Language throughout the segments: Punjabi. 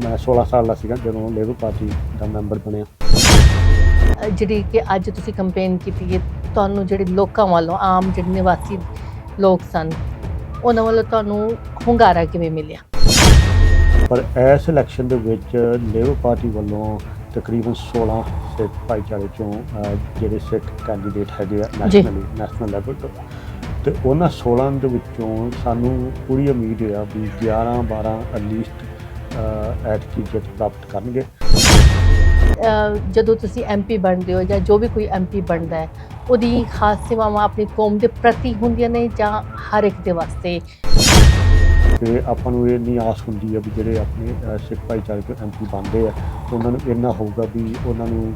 ਮੈਂ 16 ਸਾਲ ਦਾ ਸੀਗਾ ਜਦੋਂ ਲੇਬਰ ਪਾਰਟੀ ਦਾ ਮੈਂਬਰ ਬਣਿਆ ਅ, ਜਿਹੜੀ ਕਿ ਅੱਜ ਤੁਸੀਂ ਕੰਪੇਨ ਕੀਤੀ ਹੈ ਤੁਹਾਨੂੰ ਜਿਹੜੇ ਲੋਕਾਂ ਵੱਲੋਂ ਆਮ ਜਿਹੜੇ ਨਿਵਾਸੀ ਲੋਕ ਸਨ ਉਹਨਾਂ ਵੱਲੋਂ ਤੁਹਾਨੂੰ ਹੁੰਗਾਰਾ ਕਿਵੇਂ ਮਿਲਿਆ ਪਰ ਇਸ ਇਲੈਕਸ਼ਨ ਦੇ ਵਿੱਚ ਲੇਬਰ ਪਾਰਟੀ ਵੱਲੋਂ ਤਕਰੀਬਨ 16 ਸਿੱਖ ਭਾਈਚਾਰੇ ਚੋਂ ਅਹ, ਜਿਹੜੇ ਸਿੱਖ ਕੈਂਡੀਡੇਟ ਹੈਗੇ ਆ ਜੀ। ਨੈਸ਼ਨਲੀ ਨੈਸ਼ਨਲ ਲੈਵਲ ਤੋਂ ਤੇ ਉਹਨਾਂ 16 ਦੇ ਵਿੱਚੋਂ ਸਾਨੂੰ ਪੂਰੀ ਉਮੀਦ ਹੈ ਵੀ 11 12 ਐਤਕੀ ਜਿੱਤ ਪ੍ਰਾਪਤ ਕਰਨਗੇ? ਜਦੋਂ ਤੁਸੀਂ ਐਮਪੀ ਬਣਦੇ ਹੋ ਜਾਂ ਜੋ ਵੀ ਕੋਈ ਐਮਪੀ ਬਣਦਾ ਹੈ ਉਹਦੀ ਖਾਸ ਸੇਵਾਵਾਂ ਆਪਣੀ ਕੌਮ ਦੇ ਪ੍ਰਤੀ ਹੁੰਦੀਆਂ ਨੇ ਜਾਂ ਹਰ ਇੱਕ ਦੇ ਵਾਸਤੇ? ਤੇ ਆਪਾਂ ਨੂੰ ਇਹ ਨਹੀਂ ਆਸ ਹੁੰਦੀ ਹੈ ਵੀ ਜਿਹੜੇ ਆਪਣੇ ਸਿੱਖ ਭਾਈਚਾਰੇ ਤੋਂ ਐਮਪੀ ਬਣਦੇ ਆ ਉਹਨਾਂ ਨੂੰ ਇੰਨਾ ਹੋਊਗਾ ਵੀ ਉਹਨਾਂ ਨੂੰ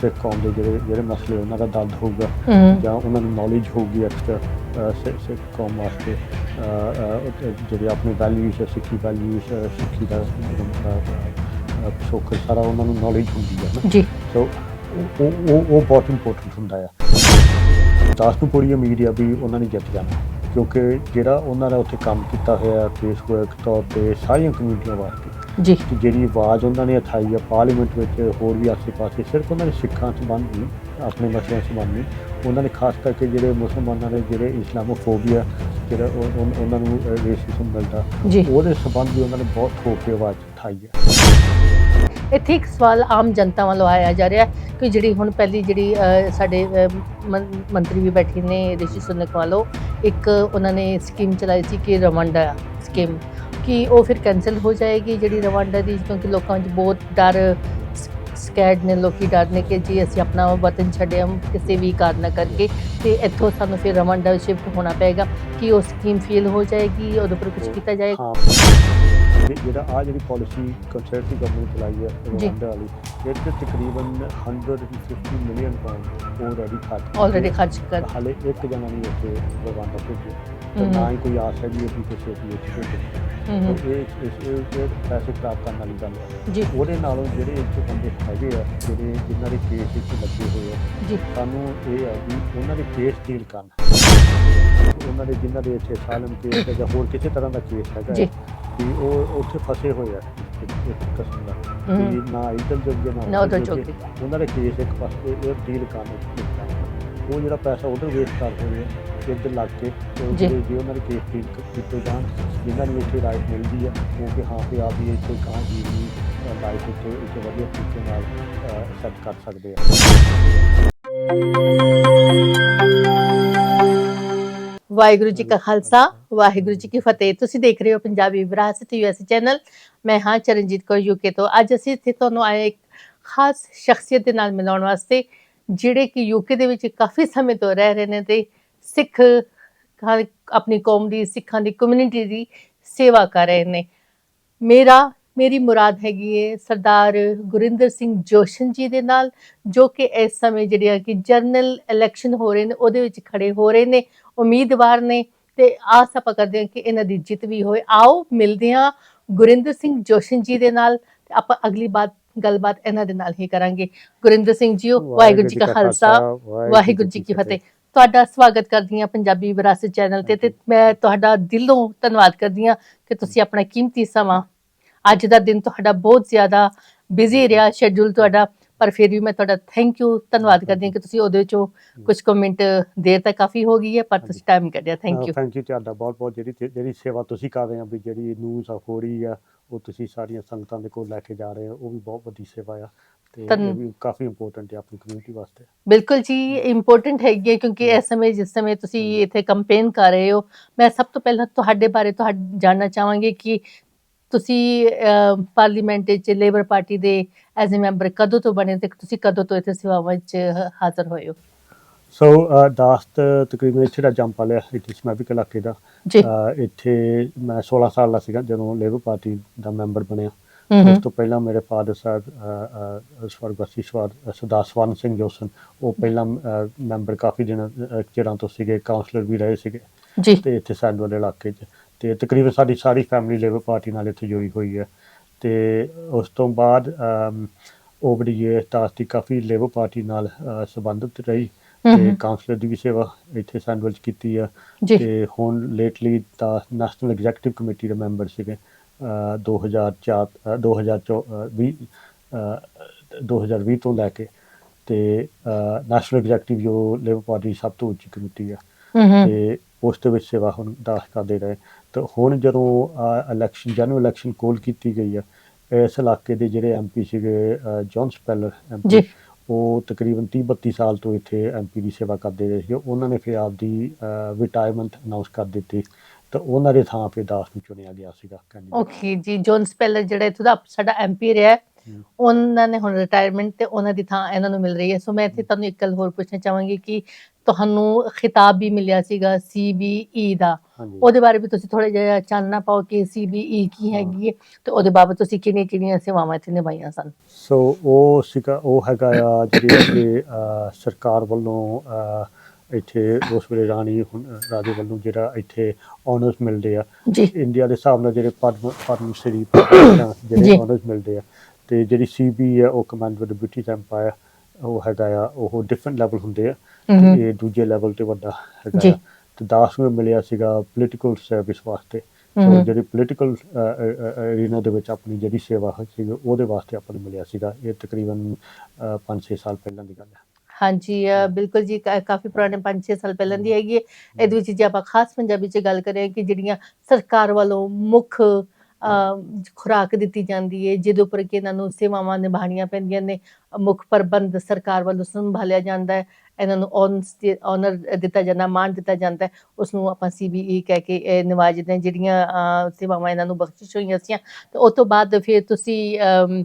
ਸਿੱਖ ਕੌਮ ਦੇ ਜਿਹੜੇ ਜਿਹੜੇ ਮਸਲੇ ਉਹਨਾਂ ਦਾ ਦਰਦ ਹੋਊਗਾ ਜਾਂ ਉਹਨਾਂ ਨੂੰ ਨੌਲੇਜ ਹੋਊਗੀ ਐਕਸਟਰਾ ਸਿੱਖ ਕੌਮ ਵਾਸਤੇ ਜਿਹੜੇ ਆਪਣੇ ਵੈਲਿਊਜ਼ ਸਿੱਖੀ ਵੈਲਿਊਜ਼ ਸਿੱਖੀ ਦਾ ਪਿਛੋਕੜ ਸਾਰਾ ਉਹਨਾਂ ਨੂੰ ਨੌਲੇਜ ਹੁੰਦੀ ਹੈ ਨਾ। ਜੀ। ਸੋ ਉਹ ਉਹ ਬਹੁਤ ਇੰਪੋਰਟੈਂਟ ਹੁੰਦਾ ਆ। ਦਾਸ ਨੂੰ ਪੂਰੀ ਉਮੀਦ ਆ ਵੀ ਉਹਨਾਂ ਨੇ ਜਿੱਤ ਜਾਣਾ ਕਿਉਂਕਿ ਜਿਹੜਾ ਉਹਨਾਂ ਦਾ ਉੱਥੇ ਕੰਮ ਕੀਤਾ ਹੋਇਆ ਫੇਸਬੁੱਕ ਤੌਰ ਤੇ ਸਾਰੀਆਂ ਕਮਿਊਨਿਟੀਆਂ ਵਾਸਤੇ ਜੀ। ਜਿਹੜੀ ਆਵਾਜ਼ ਉਹਨਾਂ ਨੇ ਉਠਾਈ ਆ ਪਾਰਲੀਮੈਂਟ ਵਿੱਚ ਹੋਰ ਵੀ ਆਸੇ-ਪਾਸੇ ਸਿਰਫ ਉਹਨਾਂ ਦੇ ਸਿੱਖਾਂ ਸੰਬੰਧ ਨਹੀਂ ਆਪਣੇ ਮਸਲਿਆਂ ਸੰਬੰਧ ਨਹੀਂ ਉਹਨਾਂ ਨੇ ਖਾਸ ਕਰਕੇ ਜਿਹੜੇ ਮੁਸਲਮਾਨਾਂ ਦੇ ਜਿਹੜੇ ਇਸਲਾਮੋਫੋਬੀਆ ਜਿਹੜਾ ਉਹ- ਉਹ- ਉਹਨਾਂ ਨੂੰ ਰੇਸਿਜ਼ਮ ਮਿਲਦਾ ਉਹਦੇ ਸੰਬੰਧ ਵੀ ਉਹਨਾਂ ਨੇ ਬਹੁਤ ਕੇ ਆਵਾਜ਼ ਉਠਾਈ ਹੈ ਇੱਥੇ ਇੱਕ ਸਵਾਲ ਆਮ ਜਨਤਾ ਵੱਲੋਂ ਆਇਆ ਜਾ ਰਿਹਾ ਕਿ ਜਿਹੜੀ ਹੁਣ ਪਹਿਲੀ ਜਿਹੜੀ ਸਾਡੇ ਮੰਤਰੀ ਵੀ ਬੈਠੇ ਨੇ ਰਿਸ਼ੀ ਸੁਨਕ ਵੱਲੋਂ ਇੱਕ ਉਹਨਾਂ ਨੇ ਸਕੀਮ ਚਲਾਈ ਸੀ ਕਿ ਰਵਾਂਡਾ ਸਕੀਮ ਕਿ ਉਹ ਫਿਰ ਕੈਨਸਲ ਹੋ ਜਾਏਗੀ ਜਿਹੜੀ ਰਵਾਂਡਾ ਦੀ, ਕਿਉਂਕਿ ਲੋਕਾਂ 'ਚ ਬਹੁਤ ਡਰ ਸਕੈਡ ਨੇ, ਲੋਕੀ ਡਰ ਨੇ ਕਿ ਜੀ ਅਸੀਂ ਆਪਣਾ ਵਤਨ ਛੱਡਿਆ ਕਿਸੇ ਵੀ ਕਾਰਨ ਕਰਕੇ। ਤੇ ਇੱਥੋਂ ਸਾਨੂੰ ਫਿਰ ਰਵਾਂਡਾ ਸ਼ਿਫਟ ਹੋਣਾ ਪਏਗਾ ਕਿ ਉਹ ਸਕੀਮ ਫੇਲ ਹੋ ਜਾਏਗੀ, ਉਹਦੇ ਉੱਪਰ ਕੁਝ ਕੀਤਾ ਜਾਏਗਾ। ਹਾਂ ਤੇ ਜਿਹੜਾ ਆ ਜਿਹੜੀ ਪਾਲਿਸੀ ਕੰਸਰਵੇਟਿਵ ਗਵਰਨਮੈਂਟ ਚਲਾਈ ਹੈ। ਰਵਾਂਡਾ ਵਾਲੀ ਇਹ 'ਚ ਤਕਰੀਬਨ 150 ਮਿਲੀਅਨ ਪਾਉਂਡ ਆਲਰੇਡੀ ਖਰਚ ਆਲਰੇਡੀ ਖਰਚ ਕਰ ਹਾਲੇ ਇੱਕ ਜਣਾ ਨਹੀਂ ਉੱਥੇ ਰਵਾਂਡਾ ਤੇ ਹਮ। ਨਾ ਹੀ ਕੋਈ ਆਸ ਹੈ ਵੀ ਇਹ ਭੇਜੇ ਹਮ ਹਮ, ਤੇ ਇਹ ਇਸ ਇਹ ਇਹ ਪੈਸੇ ਖਰਾਬ ਕਰਨ ਵਾਲੀ ਗੱਲ ਹੈ। ਜੀ। ਉਹਦੇ ਨਾਲੋਂ ਜਿਹੜੇ ਇੱਥੇ ਬੰਦੇ ਹੈਗੇ ਆ ਜਿਹੜੇ ਜਿਨ੍ਹਾਂ ਦੇ ਕੇਸ ਇੱਥੇ ਲੱਗੇ ਹੋਏ ਆ ਜੀ। ਸਾਨੂੰ ਇਹ ਹੈ ਵੀ ਉਹਨਾਂ ਦੇ ਕੇਸ ਡੀਲ ਕਰਨ। ਉਹਨਾਂ ਦੇ ਜਿਨ੍ਹਾਂ ਦੇ ਇੱਥੇ ਸਾਲਮ ਕੇਸ ਹੈ ਜਾਂ ਹੋਰ ਕਿਸੇ ਤਰ੍ਹਾਂ ਦਾ ਕੇਸ ਹੈਗਾ ਜੀ। ਵੀ ਉਹ ਉੱਥੇ ਫਸੇ ਹੋਏ ਆ ਇੱਕ ਇੱਕ ਕਿਸਮ ਦਾ। ਵੀ ਨਾ ਇੱਧਰ ਜੋਗੇ ਨਾ ਨਾ ਉੱਧਰ ਜੋਗੇ। ਜੋਗੇ। ਉਹਨਾਂ ਦੇ ਕੇਸ ਇੱਕ ਪਾਸੇ ਇਹ ਡੀਲ ਕਰਨ ਇੱਕ ਪਾਸੇ। ਉਹ ਜਿਹੜਾ ਪੈਸਾ ਉਧਰ ਵੇਸਟ ਕਰ ਰਹੇ ਆ ਇੱਧਰ ਲੱਗ ਕੇ ਉਹ ਜੀ। ਜਿਹੜੇ ਜੇ ਉਹਨਾਂ ਦੇ ਕੇਸ ਡੀਲ ਕੀਤੇ ਜਾਣ ਜਿਨ੍ਹਾਂ ਨੂੰ ਇੱਥੇ ਰਾਈਟ ਮਿਲਦੀ ਆ ਉਹ ਕਿ ਹਾਂ ਵੀ ਆ ਵੀ ਇੱਥੇ ਕਹਾਂ ਜੀਵਨੀ ਲਾਈਫ ਇੱਥੇ ਇੱਥੇ ਵਧੀਆ ਤਰੀਕੇ ਨਾਲ ਸੈੱਟ ਕਰ ਸਕਦੇ ਆ ਵਾਹਿਗੁਰੂ ਜੀ ਕਾ ਖਾਲਸਾ ਵਾਹਿਗੁਰੂ ਜੀ ਕੀ ਫਤਿਹ। ਤੁਸੀਂ ਦੇਖ ਰਹੇ ਹੋ ਪੰਜਾਬੀ ਵਿਰਾਸਤ ਯੂਐਸ ਚੈਨਲ ਮੈਂ ਹਾਂ ਚਰਨਜੀਤ ਕੌਰ ਯੂਕੇ ਤੋਂ। ਅੱਜ ਅਸੀਂ ਇੱਥੇ ਤੁਹਾਨੂੰ ਆਏ ਇੱਕ ਖਾਸ ਸ਼ਖਸੀਅਤ ਦੇ ਨਾਲ ਮਿਲਾਉਣ ਵਾਸਤੇ ਜਿਹੜੇ ਕਿ ਯੂਕੇ ਦੇ ਵਿੱਚ ਕਾਫੀ ਸਮੇਂ ਤੋਂ ਰਹਿ ਰਹੇ ਨੇ ਤੇ ਸਿੱਖ ਆਪਣੀ ਕੌਮ ਦੀ ਸਿੱਖਾਂ ਦੀ ਕਮਿਊਨਿਟੀ ਦੀ ਸੇਵਾ ਕਰ ਰਹੇ ਨੇ। ਮੇਰਾ ਮੇਰੀ ਮੁਰਾਦ ਹੈਗੀ ਹੈ ਸਰਦਾਰ ਗੁਰਿੰਦਰ ਸਿੰਘ ਜੋਸ਼ਨ ਜੀ ਦੇ ਨਾਲ ਜੋ ਕਿ ਇਸ ਸਮੇਂ ਜਿਹੜੀਆਂ ਕਿ ਜਰਨਲ ਇਲੈਕਸ਼ਨ ਹੋ ਰਹੇ ਨੇ ਉਹਦੇ ਵਿੱਚ ਖੜੇ ਹੋ ਰਹੇ ਨੇ। ਉਮੀਦਵਾਰ ਨੇ ਤੇ ਆਸ ਆਪਾਂ ਕਰਦੇ ਹਾਂ ਕਿ ਇਹਨਾਂ ਦੀ ਜਿੱਤ ਵੀ ਹੋਏ। ਆਓ ਮਿਲਦੇ ਹਾਂ ਗੁਰਿੰਦਰ ਸਿੰਘ ਜੋਸ਼ਨ ਜੀ ਦੇ ਨਾਲ ਤੇ ਆਪਾਂ ਅਗਲੀ ਬਾਤ ਗੱਲਬਾਤ ਇਹਨਾਂ ਦੇ ਨਾਲ ਹੀ ਕਰਾਂਗੇ। ਗੁਰਿੰਦਰ ਸਿੰਘ ਜੀਓ ਵਾਹਿਗੁਰੂ ਜੀ ਕਾ ਖਾਲਸਾ ਵਾਹਿਗੁਰੂ ਜੀ ਕੀ ਫਤਿਹ। ਤੁਹਾਡਾ ਸਵਾਗਤ ਕਰਦੀ ਹਾਂ ਪੰਜਾਬੀ ਵਿਰਾਸਤ ਚੈਨਲ ਤੇ ਤੇ ਮੈਂ ਤੁਹਾਡਾ ਦਿਲੋਂ ਧੰਨਵਾਦ ਕਰਦੀ ਹਾਂ ਕਿ ਤੁਸੀਂ ਆਪਣਾ ਕੀਮਤੀ ਸਮਾਂ ਅੱਜ ਦਾ ਦਿਨ ਤੁਹਾਡਾ ਬਹੁਤ ਜ਼ਿਆਦਾ ਬਿਜ਼ੀ ਰਿਹਾ ਸ਼ੈਡਿਊਲ ਤੁਹਾਡਾ ਪਰ ਫਿਰ ਵੀ ਮੈਂ ਤੁਹਾਡਾ ਥੈਂਕ ਯੂ ਧੰਨਵਾਦ ਕਰਦੀ ਹਾਂ ਕਿ ਤੁਸੀਂ ਉਹਦੇ ਵਿੱਚੋਂ ਕੁਝ ਕਮੈਂਟ ਦੇਰ ਤੱਕ ਕਾਫੀ ਹੋ ਗਈ ਹੈ ਪਰ ਤੁਸੀਂ ਟਾਈਮ ਕੱਢਿਆ ਥੈਂਕ ਯੂ ਥੈਂਕ ਯੂ ਤੁਹਾਡਾ ਬਹੁਤ ਬਹੁਤ ਜਿਹੜੀ ਜਿਹੜੀ ਸੇਵਾ ਤੁਸੀਂ ਕਰ ਰਹੇ ਆ ਵੀ ਜਿਹੜੀ ਨਿਊਜ਼ ਆ ਹੋ ਰਹੀ ਆ ਉਹ ਤੁਸੀਂ ਸਾਰੀਆਂ ਸੰਗਤਾਂ ਦੇ ਕੋਲ ਲੈ ਕੇ ਜਾ ਰਹੇ ਹੋ ਉਹ ਵੀ ਬਹੁਤ ਵੱਡੀ ਸੇਵਾ ਆ ਤੇ ਇਹ ਵੀ ਕਾਫੀ ਇੰਪੋਰਟੈਂਟ ਹੈ ਆਪਣੀ ਕਮਿਊਨਿਟੀ ਵਾਸਤੇ। ਬਿਲਕੁਲ ਜੀ ਇੰਪੋਰਟੈਂਟ ਹੈਗੀ ਹੈ ਕਿਉਂਕਿ ਇਸ ਸਮੇਂ ਜਿਸ ਸਮੇਂ ਤੁਸੀਂ ਇੱਥੇ ਕੰਪੇਨ ਕਰ ਰਹੇ ਹੋ ਮੈਂ ਸਭ ਤੋਂ ਪਹਿਲਾਂ ਤੁਹਾਡੇ ਬਾਰੇ ਤੁਹਾਡਾ ਜਾਣਨਾ ਚਾਹਾਂਗੀ ਕਿ ਤੁਸੀਂ ਪਾਰਲੀਮੈਂਟ ਵਿੱਚ ਲੇਬਰ ਪਾਰਟੀ ਦੇ ਐਜ਼ ਅ ਮੈਂਬਰ ਕਦੋਂ ਤੋਂ ਬਣੇ ਤੇ ਤੁਸੀਂ ਕਦੋਂ ਤੋਂ ਇੱਥੇ ਸੇਵਾਵਾਂ ਵਿੱਚ ਹਾਜ਼ਰ ਹੋਏ ਹੋ? ਸੋ ਦਾਸਤ ਤਕਰੀਬਨ ਇੱਥੇ ਦਾ ਜੰਪ ਲਿਆ ਇੱਥੇ ਸਮੈਵਿਕ ਇਲਾਕੇ ਦਾ। ਇੱਥੇ ਮੈਂ 16 ਸਾਲ ਦਾ ਸੀਗਾ ਜਦੋਂ ਲੇਬਰ ਪਾਰਟੀ ਦਾ ਮੈਂਬਰ ਬਣਿਆ। ਉਸ ਤੋਂ ਪਹਿਲਾਂ ਮੇਰੇ ਫਾਦਰ ਸਾਹਿਬ ਸਵਰਗਵਾਸੀ ਸਵਾਰ ਸਰਦਾਰ ਸਵਰਨ ਸਿੰਘ ਜੋਸਨ ਉਹ ਪਹਿਲਾਂ ਮੈਂਬਰ ਕਾਫੀ ਦਿਨ ਚਿਰਾਂ ਤੋਂ ਸੀਗੇ ਕਾਉਂਸਲਰ ਵੀ ਰਹੇ ਸੀਗੇ। ਜੀ। ਤੇ ਇੱਥੇ ਸੈਂਡ ਵਾਲੇ ਇਲਾਕੇ 'ਚ। ਤੇ ਤਕਰੀਬਨ ਸਾਡੀ ਸਾਰੀ ਫੈਮਿਲੀ ਲੇਬਰ ਪਾਰਟੀ ਨਾਲ ਇੱਥੇ ਜੁੜੀ ਹੋਈ ਹੈ। ਤੇ ਉਸ ਤੋਂ ਬਾਅਦ ਓਵਰ ਦੀ ਈਅਰ ਤਾਸਤੀ ਕਾਫੀ ਲੇਬਰ ਪਾਰਟੀ ਨਾਲ ਸੰਬੰਧਿਤ ਰਹੀ ਤੇ ਕਾਉਂਸਲਰ ਦੀ ਵੀ ਸੇਵਾ ਇੱਥੇ ਸੈਂਡ ਵਿੱਚ ਕੀਤੀ ਆ। ਤੇ ਹੁਣ ਲੇਟਲੀ ਤਾਂ ਨੈਸ਼ਨਲ ਐਗਜ਼ੀਕਟਿਵ ਕਮੇਟੀ ਦੇ ਮੈਂਬਰ ਸੀਗੇ ਅ, 2004 ਅ, 2020 ਅ, 2020 ਤੋਂ ਲੈ ਕੇ ਤੇ ਨੈਸ਼ਨਲ ਐਗਜ਼ੈਕਟਿਵ ਜੋ ਲੇਬਰ ਪਾਰਟੀ ਸਭ ਤੋਂ ਉੱਚੀ ਕਮੇਟੀ ਆ। ਤੇ ਉਸ ਦੇ ਵਿੱਚ ਸੇਵਾ ਹੁਣ ਦਾਸ ਕਰਦੇ ਰਹੇ। ਤੇ ਹੁਣ ਜਦੋਂ ਇਲੈਕਸ਼ਨ ਜਨਰਲ ਇਲੈਕਸ਼ਨ ਕੋਲ ਕੀਤੀ ਗਈ ਆ ਇਸ ਇਲਾਕੇ ਦੇ ਜਿਹੜੇ ਐਮਪੀ ਸੀਗੇ ਜੌਨ ਸਪੈਲਰ। ਐਮਪੀ ਉਹ ਤਕਰੀਬਨ 30 32 ਸਾਲ ਤੋਂ ਇੱਥੇ ਐਮਪੀ ਦੀ ਸੇਵਾ ਕਰਦੇ ਰਹੇ ਸੀ ਉਹਨਾਂ ਨੇ ਫਿਰ ਆਪਦੀ ਰਿਟਾਇਰਮੈਂਟ ਅਨਾਉਂਸ ਕਰ ਦਿੱਤੀ ਤੇ ਉਹਨਾਂ ਦੇ ਥਾਂ 'ਤੇ ਦਾਸ ਨੂੰ ਚੁਣਿਆ ਗਿਆ ਸੀਗਾ candidate। ਓਕੇ ਜੀ ਜੌਨ ਸਪੈਲਰ ਜਿਹੜਾ ਇੱਥੋਂ ਦਾ ਸਾਡਾ ਐਮਪੀ ਰਿਹਾ। ਉਹਨਾਂ ਨੇ ਹੁਣ ਰਿਟਾਇਰਮੈਂਟ ਤੇ ਉਹਨਾਂ ਦੀ ਥਾਂ ਇਹਨਾਂ ਨੂੰ ਮਿਲ ਰਹੀ ਹੈ ਸੋ ਮੈਂ ਇੱਥੇ ਤੁਹਾਨੂੰ ਇੱਕ ਗੱਲ ਹੋਰ ਪੁੱਛਣਾ ਚਾਹਾਂਗੀ ਕਿ ਤੁਹਾਨੂੰ ਖਿਤਾਬ ਵੀ ਮਿਲਿਆ ਸੀਗਾ ਸੀਬੀਈ ਦਾ ਹਾਂਜੀ ਉਹਦੇ ਬਾਰੇ ਵੀ ਤੁਸੀਂ ਥੋੜਾ ਜਿਹਾ ਚਾਨਣਾ ਪਾਓ ਕਿ ਸੀਬੀਈ ਕੀ। ਹੈਗੀ ਹੈ ਤੇ ਉਹਦੇ ਬਾਬਤ ਤੁਸੀਂ ਕਿਹੜੀਆਂ ਕਿਹੜੀਆਂ ਸੇਵਾਵਾਂ ਇੱਥੇ ਨਿਭਾਈਆਂ ਸਨ ਸੋ ਉਹ ਸੀਗਾ ਉਹ ਹੈਗਾ ਆ ਜਿਹੜੀ ਕਿ ਸਰਕਾਰ ਵੱਲੋਂ ਇੱਥੇ ਉਸ ਵੇਲੇ ਰਾਣੀ ਹੁਣ ਰਾਜੇ ਵੱਲੋਂ ਜਿਹੜਾ ਇੱਥੇ ਆਨਰਸ ਮਿਲਦੇ ਆ ਜੀ ਇੰਡੀਆ ਦੇ ਹਿਸਾਬ ਨਾਲ ਜਿਹੜੇ ਪਦਮ ਪਦਮ ਸ਼੍ਰੀ ਪਦਮ ਜਿਹੜੇ ਜੀ। ਆਨਰਸ ਮਿਲਦੇ ਆ ਤੇ ਜਿਹੜੀ ਸੀਬੀ ਆ ਉਹ ਕਮਾਂਡ ਵਿਦ ਬ੍ਰਿਟਿਸ਼ ਐਮਪਾਇਰ ਉਹ ਹੈਗਾ ਆ ਉਹ ਡਿਫਰੈਂਟ ਲੈਵਲ ਹੁੰਦੇ ਆ ਹਮ। ਇਹ ਦੂਜੇ ਲੈਵਲ ਤੇ ਵੱਡਾ ਹੈਗਾ ਜੀ। ਆ ਤੇ ਦਾਸ ਨੂੰ ਮਿਲਿਆ ਸੀਗਾ ਪੋਲੀਟੀਕਲ ਸਰਵਿਸ ਵਾਸਤੇ। ਸੋ। ਜਿਹੜੀ ਪੋਲੀਟੀਕਲ ਅਰੀਨਾ ਦੇ ਵਿੱਚ ਆਪਣੀ ਜਿਹੜੀ ਸੇਵਾ ਸੀ ਉਹਦੇ ਵਾਸਤੇ ਆਪਾਂ ਨੂੰ ਮਿਲਿਆ ਸੀਗਾ। ਇਹ ਤਕਰੀਬਨ 5-6 ਸਾਲ ਪਹਿਲਾਂ ਦੀ ਗੱਲ ਹੈ। ਹਾਂਜੀ ਬਿਲਕੁਲ ਜੀ ਕਾਫੀ ਪੁਰਾਣੇ 5-6 ਸਾਲ ਪਹਿਲਾਂ ਦੀ ਹੈਗੀ ਹੈ। ਇਹਦੇ ਵਿੱਚ ਜੇ ਆਪਾਂ ਖਾਸ ਪੰਜਾਬੀ 'ਚ ਗੱਲ ਕਰੀਏ ਕਿ ਜਿਹੜੀਆਂ ਸਰਕਾਰ ਵੱਲੋਂ ਮੁੱਖ ਖੁਰਾਕ ਦਿੱਤੀ ਜਾਂਦੀ ਹੈ ਜਿਹਦੇ ਉੱਪਰ ਕਿ ਇਹਨਾਂ ਨੂੰ ਸੇਵਾਵਾਂ ਨਿਭਾਉਣੀਆਂ ਪੈਂਦੀਆਂ ਨੇ ਮੁੱਖ ਪ੍ਰਬੰਧ ਸਰਕਾਰ ਵੱਲੋਂ ਸੰਭਾਲਿਆ ਜਾਂਦਾ ਹੈ। ਇਹਨਾਂ ਨੂੰ ਆਨਰ ਦਿੱਤਾ ਜਾਂਦਾ ਮਾਣ ਦਿੱਤਾ ਜਾਂਦਾ ਹੈ ਉਸ ਨੂੰ ਆਪਾਂ ਸੀਬੀਈ ਕਹਿ ਕੇ ਨਿਵਾਜਦੇ ਹਾਂ ਜਿਹੜੀਆਂ ਸੇਵਾਵਾਂ ਇਹਨਾਂ ਨੂੰ ਬਖਸ਼ਿਸ਼ ਹੋਈਆਂ ਸੀ ਤੇ ਉਸ ਤੋਂ ਬਾਅਦ ਫਿਰ ਤੁਸੀਂ ਅਮ,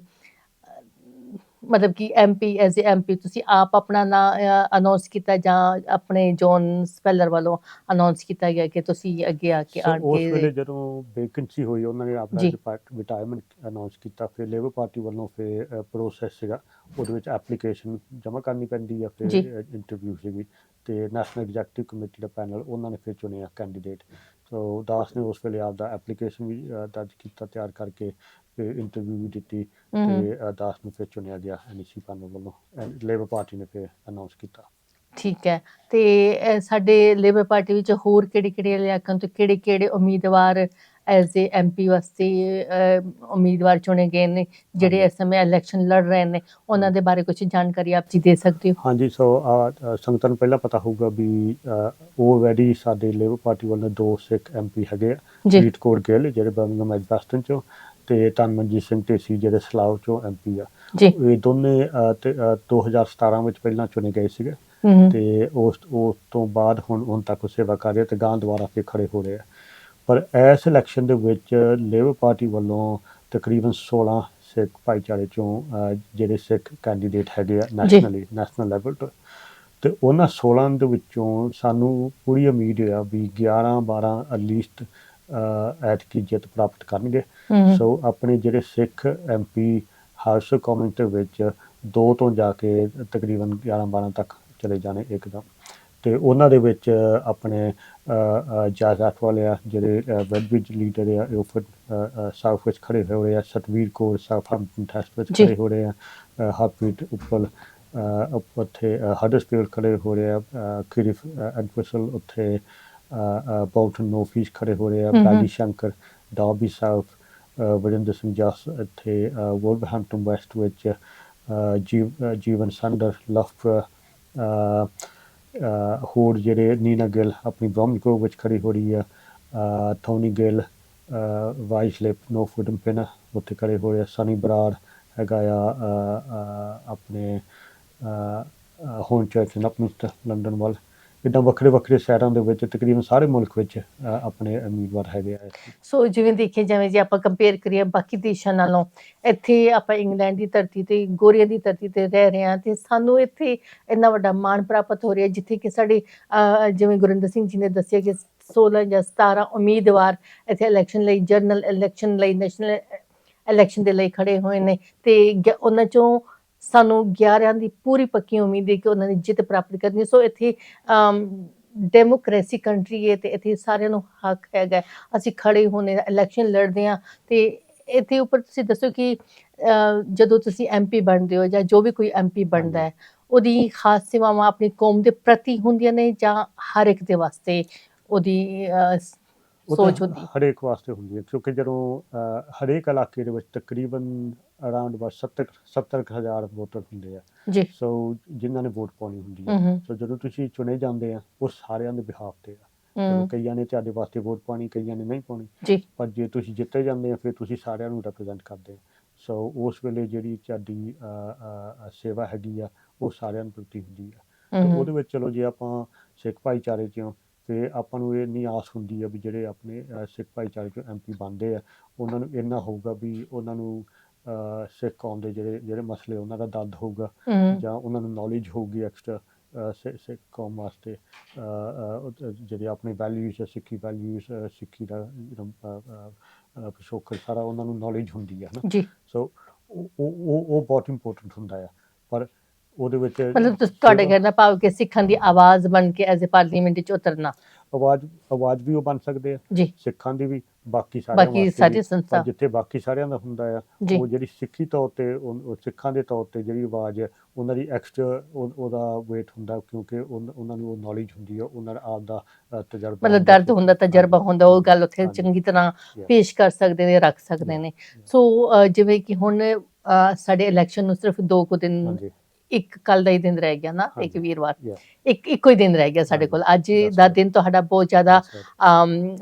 ਮਤਲਬ ਕਿ ਐਮਪੀ ਐਜ਼ ਅ ਐਮਪੀ ਤੁਸੀਂ ਆਪ ਆਪਣਾ ਨਾਂ ਅਨਾਉਂਸ ਕੀਤਾ ਜਾਂ ਆਪਣੇ ਜੌਨ ਸਪੈਲਰ ਵੱਲੋਂ ਅਨਾਉਂਸ ਕੀਤਾ ਗਿਆ ਕਿ ਤੁਸੀਂ ਅੱਗੇ ਆ ਕੇ ਆਣ ਉਸ ਵੇਲੇ ਕੇ ਜਦੋਂ ਵੈਕੈਂਸੀ ਹੋਈ ਉਹਨਾਂ ਨੇ ਆਪਣਾ ਜੀ। ਰਿਟਾਇਰਮੈਂਟ ਅਨਾਉਂਸ ਕੀਤਾ ਫਿਰ ਲੇਬਰ ਪਾਰਟੀ ਵੱਲੋਂ ਫਿਰ ਪ੍ਰੋਸੈਸ ਸੀਗਾ ਉਹਦੇ ਵਿੱਚ ਐਪਲੀਕੇਸ਼ਨ ਜਮ੍ਹਾਂ ਕਰਨੀ ਪੈਂਦੀ ਆ ਫਿਰ। ਇੰਟਰਵਿਊ ਸੀਗੀ ਤੇ ਨੈਸ਼ਨਲ ਐਗਜ਼ੈਕਟਿਵ ਕਮੇਟੀ ਦਾ ਪੈਨਲ ਉਹਨਾਂ ਨੇ ਫਿਰ ਚੁਣਿਆ ਕੈਂਡੀਡੇਟ ਸੋ ਦਾਸ ਨੇ ਉਸ ਵੇਲੇ ਆਪਦਾ ਐਪਲੀਕੇਸ਼ਨ ਵੀ ਦਰਜ ਕੀਤਾ ਤਿਆਰ ਕਰਕੇ ਇੰਟਰਵਿਊ ਦਿੱਤੀ ਤੇ ਅ, ਦਾਸ ਨੂੰ ਫਿਰ ਚੁਣਿਆ ਗਿਆ ਐਨਈਸੀ ਪੈਨਲ ਵੱਲੋਂ ਲੇਬਰ ਪਾਰਟੀ ਨੇ ਫਿਰ ਅਨਾਉਂਸ ਕੀਤਾ। ਠੀਕ ਹੈ। ਤੇ ਸਾਡੇ ਲੇਬਰ ਪਾਰਟੀ ਵਿੱਚ ਹੋਰ ਕਿਹੜੇ ਕਿਹੜੇ ਇਲਾਕਿਆਂ ਤੋਂ ਕਿਹੜੇ ਕਿਹੜੇ ਉਮੀਦਵਾਰ ਐਜ਼ ਅ ਐਮਪੀ ਵਾਸਤੇ ਉਮੀਦਵਾਰ ਚੁਣੇ ਗਏ ਨੇ ਜਿਹੜੇ। ਇਸ ਸਮੇਂ ਇਲੈਕਸ਼ਨ ਲੜ ਰਹੇ ਨੇ ਉਹਨਾਂ ਦੇ ਬਾਰੇ ਕੁਝ ਜਾਣਕਾਰੀ ਆਪ ਜੀ ਦੇ ਸਕਦੇ ਹੋ? ਹਾਂਜੀ ਸੋ ਸੰਗਤਾਂ ਨੂੰ ਪਹਿਲਾਂ ਪਤਾ ਹੋਊਗਾ ਵੀ ਆਲਰੇਡੀ ਸਾਡੇ ਲੇਬਰ ਪਾਰਟੀ ਵੱਲੋਂ ਦੋ ਸਿੱਖ ਐਮਪੀ ਹੈਗੇ ਆ ਜੀਤ ਕੌਰ ਗਿੱਲ ਜਿਹੜੇ ਬਰਮਿੰਘਮ ਐਜਬਸਟਨ ਚੋਂ ਤੇ ਤਨਮਨਜੀਤ ਸਿੰਘ ਢੇਸੀ ਜਿਹੜੇ ਸਲਾਉ ਚੋਂ ਐਮਪੀ ਆ। ਜੀ। ਇਹ ਦੋਨੇ ਅ, ਤੇ, ਅ, 2017 ਵਿੱਚ ਪਹਿਲਾਂ ਚੁਣੇ ਗਏ ਸੀਗੇ। ਹਮ, ਤੇ ਉਸ ਉਸ ਤੋਂ ਬਾਅਦ ਹੁਣ ਹੁਣ ਤੱਕ ਉਹ ਸੇਵਾ ਕਰ ਰਹੇ ਤੇ ਗਾਂ ਦੁਬਾਰਾ ਫਿਰ ਖੜੇ ਹੋ ਰਹੇ ਆ। ਪਰ ਇਸ ਇਲੈਕਸ਼ਨ ਦੇ ਵਿੱਚ ਲੇਬਰ ਪਾਰਟੀ ਵੱਲੋਂ ਤਕਰੀਬਨ 16 ਸਿੱਖ ਭਾਈਚਾਰੇ ਚੋਂ ਅ, ਜਿਹੜੇ ਸਿੱਖ ਕੈਂਡੀਡੇਟ ਹੈਗੇ ਆ ਨੈਸ਼ਨਲੀ ਨੈਸ਼ਨਲ ਲੈਵਲ ਤੋਂ ਤੇ ਉਹਨਾਂ 16 ਦੇ ਵਿੱਚੋਂ ਸਾਨੂੰ ਪੂਰੀ ਉਮੀਦ ਆ ਵੀ 11 12 ਐਟਲੀਸਟ ਐਤਕੀ ਜਿੱਤ ਪ੍ਰਾਪਤ ਕਰਨਗੇ। ਸੋ ਆਪਣੇ ਜਿਹੜੇ ਸਿੱਖ ਐਮਪੀ ਹਾਊਸ ਕਾਮਨ ਦੇ ਵਿੱਚ ਦੋ ਤੋਂ ਜਾ ਕੇ ਤਕਰੀਬਨ 11 12 ਤੱਕ ਚਲੇ ਜਾਣੇ ਇੱਕਦਮ। ਤੇ ਉਹਨਾਂ ਦੇ ਵਿੱਚ ਆਪਣੇ ਜਾਇਦਾਦ ਵਾਲੇ ਆ ਜਿਹੜੇ ਵੈਡਬ੍ਰਿਜ ਲੀਡਰ ਆ ਉਹ ਫਿਰ ਸਾਊਥ ਵਿੱਚ ਖੜੇ ਹੋਏ ਆ ਸਤਵੀਰ ਕੌਰ ਸਾਊਥਹੈਂਪਟਨ ਟੈਸਟ ਵਿੱਚ। ਖੜੇ ਹੋ ਰਹੇ ਆ ਹਰਪ੍ਰੀਤ ਉੱਪਲ ਅ, ਉਪ- ਉੱਥੇ ਹਡਸਫੀਲਡ ਖੜੇ ਹੋ ਰਹੇ ਆ ਕਿਰਿਫ ਐਡਵਰਸਲ ਉੱਥੇ ਬੌਲਟਨ ਨੋਫੀਸ ਖੜੇ ਹੋ ਰਹੇ ਆ। ਹਮ ਹਮ। ਬੈਡੀ ਸ਼ੰਕਰ ਡਾਬੀ ਸਾਊਥ ਵਰਿੰਦਰ ਸਿੰਘ ਜਸ ਇੱਥੇ ਵੋਲਵਰਹੈਂਪਟਨ ਵੈਸਟ ਵਿੱਚ ਜੀਵਨ ਅ, ਅ, ਹੋਰ ਜਿਹੜੇ ਨੀਨਾ ਗਿੱਲ ਆਪਣੀ ਬ੍ਰਹਮਗੋ ਵਿੱਚ ਖੜੀ ਹੋ ਰਹੀ ਆ। ਥੋਨੀ ਗਿੱਲ ਵਾਈਸਲਿਪ ਨੋਫੂਡਮ ਪਿਨ ਉੱਥੇ ਖੜੇ ਹੋਏ ਆ। ਸਨੀ ਬਰਾੜ ਹੈਗਾ ਆ ਆਪਣੇ ਹੋਨ ਚਰਚ ਨਪਮਿਸਟਰ ਲੰਡਨ ਵੱਲ। ਇੱਦਾਂ ਵੱਖਰੇ ਵੱਖਰੇ ਸ਼ਹਿਰਾਂ ਦੇ ਵਿੱਚ, ਤਕਰੀਬਨ ਸਾਰੇ ਮੁਲਕ ਵਿੱਚ ਆਪਣੇ ਉਮੀਦਵਾਰ ਹੈਗੇ ਆ ਸੋ ਜਿਵੇਂ ਦੇਖਿਆ ਜਾਵੇ, ਜੇ ਆਪਾਂ ਕੰਪੇਅਰ ਕਰੀਏ ਬਾਕੀ ਦੇਸ਼ਾਂ ਨਾਲੋਂ, ਇੱਥੇ ਆਪਾਂ ਇੰਗਲੈਂਡ ਦੀ ਧਰਤੀ ਤੇ, ਗੋਰੀਆਂ ਦੀ ਧਰਤੀ ਤੇ ਰਹਿ ਰਹੇ ਹਾਂ ਤੇ ਸਾਨੂੰ ਇੱਥੇ ਇੰਨਾ ਵੱਡਾ ਮਾਣ ਪ੍ਰਾਪਤ ਹੋ ਰਿਹਾ, ਜਿੱਥੇ ਕਿ ਸਾਡੇ ਜਿਵੇਂ ਗੁਰਿੰਦਰ ਸਿੰਘ ਜੀ ਨੇ ਦੱਸਿਆ ਕਿ 16 ਜਾਂ 17 ਉਮੀਦਵਾਰ ਇੱਥੇ ਇਲੈਕਸ਼ਨ ਲਈ ਜਨਰਲ ਇਲੈਕਸ਼ਨ ਲਈ ਨੈਸ਼ਨਲ ਇਲੈਕਸ਼ਨ ਦੇ ਲਈ ਖੜੇ ਹੋਏ ਨੇ ਤੇ ਉਹਨਾਂ ਚੋਂ ਸਾਨੂੰ 11 ਦੀ ਪੂਰੀ ਪੱਕੀ ਉਮੀਦ ਹੈ ਕਿ ਉਹਨਾਂ ਨੇ ਜਿੱਤ ਪ੍ਰਾਪਤ ਕਰਨੀ। ਸੋ ਇੱਥੇ ਡੈਮੋਕ੍ਰੇਸੀ ਕੰਟਰੀ ਹੈ ਤੇ ਇੱਥੇ ਸਾਰਿਆਂ ਨੂੰ ਹੱਕ ਹੈਗਾ। ਅਸੀਂ ਖੜੇ ਹੋਣੇ ਇਲੈਕਸ਼ਨ ਲੜਦੇ ਹਾਂ ਤੇ ਇੱਥੇ ਉੱਪਰ ਤੁਸੀਂ ਦੱਸੋ ਕਿ ਜਦੋਂ ਤੁਸੀਂ ਐਮਪੀ ਬਣਦੇ ਹੋ ਜਾਂ ਜੋ ਵੀ ਕੋਈ ਐਮਪੀ ਬਣਦਾ ਹੈ ਉਹਦੀ ਖਾਸ ਸੇਵਾਵਾਂ ਆਪਣੀ ਕੌਮ ਦੇ ਪ੍ਰਤੀ ਹੁੰਦੀਆਂ ਨੇ ਜਾਂ ਹਰ ਇੱਕ ਦੇ ਵਾਸਤੇ ਉਹਦੀ ਸੋਚ ਹੁੰਦੀ ਹੈ? ਹਰੇਕ ਵਾਸਤੇ ਹੁੰਦੀ ਹੈ ਕਿਉਂਕਿ ਜਦੋਂ ਹਰੇਕ ਇਲਾਕੇ ਦੇ ਵਿੱਚ ਤਕਰੀਬਨ ਅਰਾਊਂਡ ਬਸ 70 70 ਕੁ ਹਜ਼ਾਰ ਵੋਟਰ ਹੁੰਦੇ ਆ। ਜੀ। ਸੋ ਜਿਨ੍ਹਾਂ ਨੇ ਵੋਟ ਪਾਉਣੀ ਹੁੰਦੀ ਹੈ ਸੋ ਜਦੋਂ ਤੁਸੀਂ ਚੁਣੇ ਜਾਂਦੇ ਆ ਉਹ ਸਾਰਿਆਂ ਦੇ ਬਿਹਾਫ ਤੇ ਆ। ਕਈਆਂ ਨੇ ਤੁਹਾਡੇ ਵਾਸਤੇ ਵੋਟ ਪਾਣੀ ਕਈਆਂ ਨੇ ਨਹੀਂ ਪਾਉਣੀ। ਜੀ। ਪਰ ਜੇ ਤੁਸੀਂ ਜਿੱਤੇ ਜਾਂਦੇ ਆ ਫਿਰ ਤੁਸੀਂ ਸਾਰਿਆਂ ਨੂੰ ਰਿਪਰੈਜ਼ੈਂਟ ਕਰਦੇ ਆ। ਸੋ ਉਸ ਵੇਲੇ ਜਿਹੜੀ ਤੁਹਾਡੀ ਸੇਵਾ ਹੈਗੀ ਆ ਉਹ ਸਾਰਿਆਂ ਨੂੰ ਪ੍ਰਤੀ ਹੁੰਦੀ ਆ। ਤੇ ਉਹਦੇ ਵਿੱਚ ਚਲੋ ਜੇ ਆਪਾਂ ਸਿੱਖ ਭਾਈਚਾਰੇ ਚੋਂ ਤੇ ਆਪਾਂ ਨੂੰ ਇਹ ਨਹੀਂ ਆਸ ਹੁੰਦੀ ਆ ਵੀ ਜਿਹੜੇ ਆਪਣੇ ਸਿੱਖ ਭਾਈਚਾਰੇ ਚੋਂ ਐਮਪੀ ਬਣਦੇ ਆ ਉਹਨਾਂ ਨੂੰ ਇੰਨਾ ਹੋਊਗਾ ਵੀ ਉਹਨਾਂ ਨੂੰ ਸਿੱਖ ਕੌਮ ਦੇ ਜਿਹੜੇ ਜਿਹੜੇ ਮਸਲੇ ਉਹਨਾਂ ਦਾ ਦਰਦ ਹੋਊਗਾ ਹੂੰ। ਜਾਂ ਉਹਨਾਂ ਨੂੰ ਨੌਲੇਜ ਹੋਊਗੀ ਐਕਸਟਰਾ ਸਿੱਖ ਕੌਮ ਵਾਸਤੇ। ਜਿਹੜੇ ਆਪਣੇ ਵੈਲਿਊਜ਼ ਆ ਸਿੱਖੀ ਵੈਲਿਊਜ਼ ਸਿੱਖੀ ਦਾ ਪਿਛੋਕੜ ਸਾਰਾ ਉਹਨਾਂ ਨੂੰ ਨੌਲੇਜ ਹੁੰਦੀ ਹੈ ਨਾ ਸੋ ਉਹ ਉਹ ਬਹੁਤ ਇੰਪੋਰਟੈਂਟ ਹੁੰਦਾ ਆ। ਪਰ ਉਹਦੇ ਵਿੱਚ ਮਤਲਬ ਤੁਹਾਡੇ ਕਹਿਣ ਭਾਵ ਕਿ ਸਿੱਖਾਂ ਦੀ ਆਵਾਜ਼ ਬਣ ਕੇ ਐਜ਼ ਅ ਪਾਰਲੀਮੈਂਟ ਵਿੱਚ ਉਤਰਨਾ। ਆਵਾਜ਼ ਆਵਾਜ਼ ਵੀ ਉਹ ਬਣ ਸਕਦੇ ਆ। ਸਿੱਖਾਂ ਦੀ ਵੀ ਬਾਕੀ ਸਾਰਿਆਂ ਬਾਕੀ ਵਾਸਤੇ ਸਾਰੀ ਵੀ। ਸੰਸਥਾ। ਪਰ ਜਿੱਥੇ ਬਾਕੀ ਸਾਰਿਆਂ ਦਾ ਹੁੰਦਾ ਆ ਜੀ। ਉਹ ਜਿਹੜੀ ਸਿੱਖੀ ਤੌਰ ਤੇ ਉਹ ਉਹ ਸਿੱਖਾਂ ਦੇ ਤੌਰ ਤੇ ਜਿਹੜੀ ਆਵਾਜ਼ ਹੈ ਉਹਨਾਂ ਦੀ ਐਕਸਟਰਾ ਉਹਦਾ weight ਹੁੰਦਾ ਕਿਉਂਕਿ ਉਨ- ਉਹਨਾਂ ਨੂੰ ਉਹ ਨੌਲੇਜ ਹੁੰਦੀ ਹੈ ਉਹਨਾਂ ਦਾ ਆਪ ਦਾ ਅ, ਤਜਰਬਾ ਮਤਲਬ ਹੁੰਦਾ ਦਰਦ ਹੁੰਦਾ ਤਜਰਬਾ ਹੁੰਦਾ ਉਹ ਗੱਲ ਉੱਥੇ ਹਾਂਜੀ। ਚੰਗੀ ਤਰ੍ਹਾਂ Yeah. ਪੇਸ਼ ਕਰ ਸਕਦੇ ਨੇ ਰੱਖ ਸਕਦੇ ਨੇ। ਸੋ ਅ, ਜਿਵੇਂ ਕਿ ਹੁਣ ਅ, ਸਾਡੇ ਇਲੈਕਸ਼ਨ ਨੂੰ ਸਿਰਫ ਦੋ ਕੁ ਦਿਨ ਹਾਂਜੀ। ਇੱਕ ਕੱਲ ਦਾ ਹੀ ਦਿਨ ਰਹਿ ਗਿਆ ਨਾ ਇੱਕ। ਵੀਰਵਾਰ. ਇੱਕ ਇੱਕੋ ਹੀ ਦਿਨ ਰਹਿ ਗਿਆ ਸਾਡੇ ਕੋਲ ਅੱਜ ਦਾ. ਦਿਨ ਤੁਹਾਡਾ ਬਹੁਤ ਜ਼ਿਆਦਾ.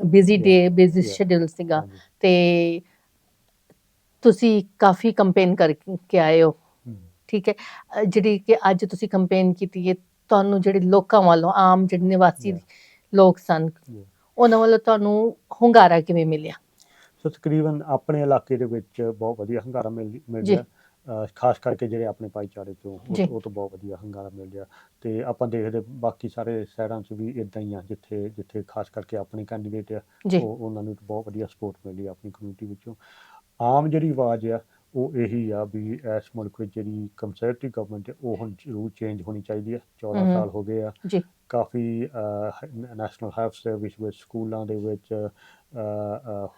ਬਿਜ਼ੀ. ਡੇ ਬਿਜ਼ੀ. ਸ਼ਡਿਊਲ ਸੀਗਾ ਤੇ ਤੁਸੀਂ ਕਾਫੀ ਕੰਪੇਨ ਕਰਕੇ ਆਏ ਹੋ ਠੀਕ ਹੈ ਜਿਹੜੀ ਕਿ ਅੱਜ ਤੁਸੀਂ ਕੰਪੇਨ ਕੀਤੀ ਹੈ ਤੁਹਾਨੂੰ ਜਿਹੜੇ ਲੋਕਾਂ ਵੱਲੋਂ ਆਮ ਜਿਹੜੇ ਨਿਵਾਸੀ. ਲੋਕ ਸਨ. ਉਹਨਾਂ ਵੱਲੋਂ ਤੁਹਾਨੂੰ ਹੁੰਗਾਰਾ ਕਿਵੇਂ ਮਿਲਿਆ ਸੋ ਤਕਰੀਬਨ ਆਪਣੇ ਇਲਾਕੇ ਦੇ ਵਿੱਚ ਬਹੁਤ ਵਧੀਆ ਹੰਗਾਰਾ ਮਿਲ ਮਿਲ। ਰਿਹਾ ਖਾਸ ਕਰਕੇ ਜਿਹੜੇ ਆਪਣੇ ਭਾਈਚਾਰੇ ਚੋਂ ਉਹ- ਜੀ। ਉਹ ਤੋਂ ਬਹੁਤ ਵਧੀਆ ਹੰਗਾਰਾ ਮਿਲ ਰਿਹਾ। ਤੇ ਆਪਾਂ ਦੇਖਦੇ ਬਾਕੀ ਸਾਰੇ ਸ਼ਹਿਰਾਂ 'ਚ ਵੀ ਇਦਾਂ ਹੀ ਆ ਜਿੱਥੇ ਜਿੱਥੇ ਖਾਸ ਕਰਕੇ ਆਪਣੀ ਕੈਂਡੀਡੇਟ ਆ ਜੀ। ਉਹ ਉਹਨਾਂ ਨੂੰ ਬਹੁਤ ਵਧੀਆ ਸਪੋਰਟ ਮਿਲੀ ਆਪਣੀ ਕਮਿਊਨਿਟੀ ਵਿੱਚੋਂ। ਆਮ ਜਿਹੜੀ ਆਵਾਜ਼ ਆ ਉਹ ਇਹੀ ਆ ਵੀ ਇਸ ਮੁਲਕ ਵਿੱਚ ਜਿਹੜੀ ਕੰਸਰਵੇਟਿਵ ਗਵਰਨਮੈਂਟ ਹੈ ਉਹ ਹੁਣ ਜ਼ਰੂਰ ਚੇਂਜ ਹੋਣੀ ਚਾਹੀਦੀ ਹੈ 14 ਹਮ। ਸਾਲ ਹੋ ਗਏ ਆ। ਜੀ। ਕਾਫੀ ਨੈਸ਼ਨਲ ਹੈਲਥ ਸਰਵਿਸ ਵਿੱਚ ਸਕੂਲਾਂ ਦੇ ਵਿੱਚ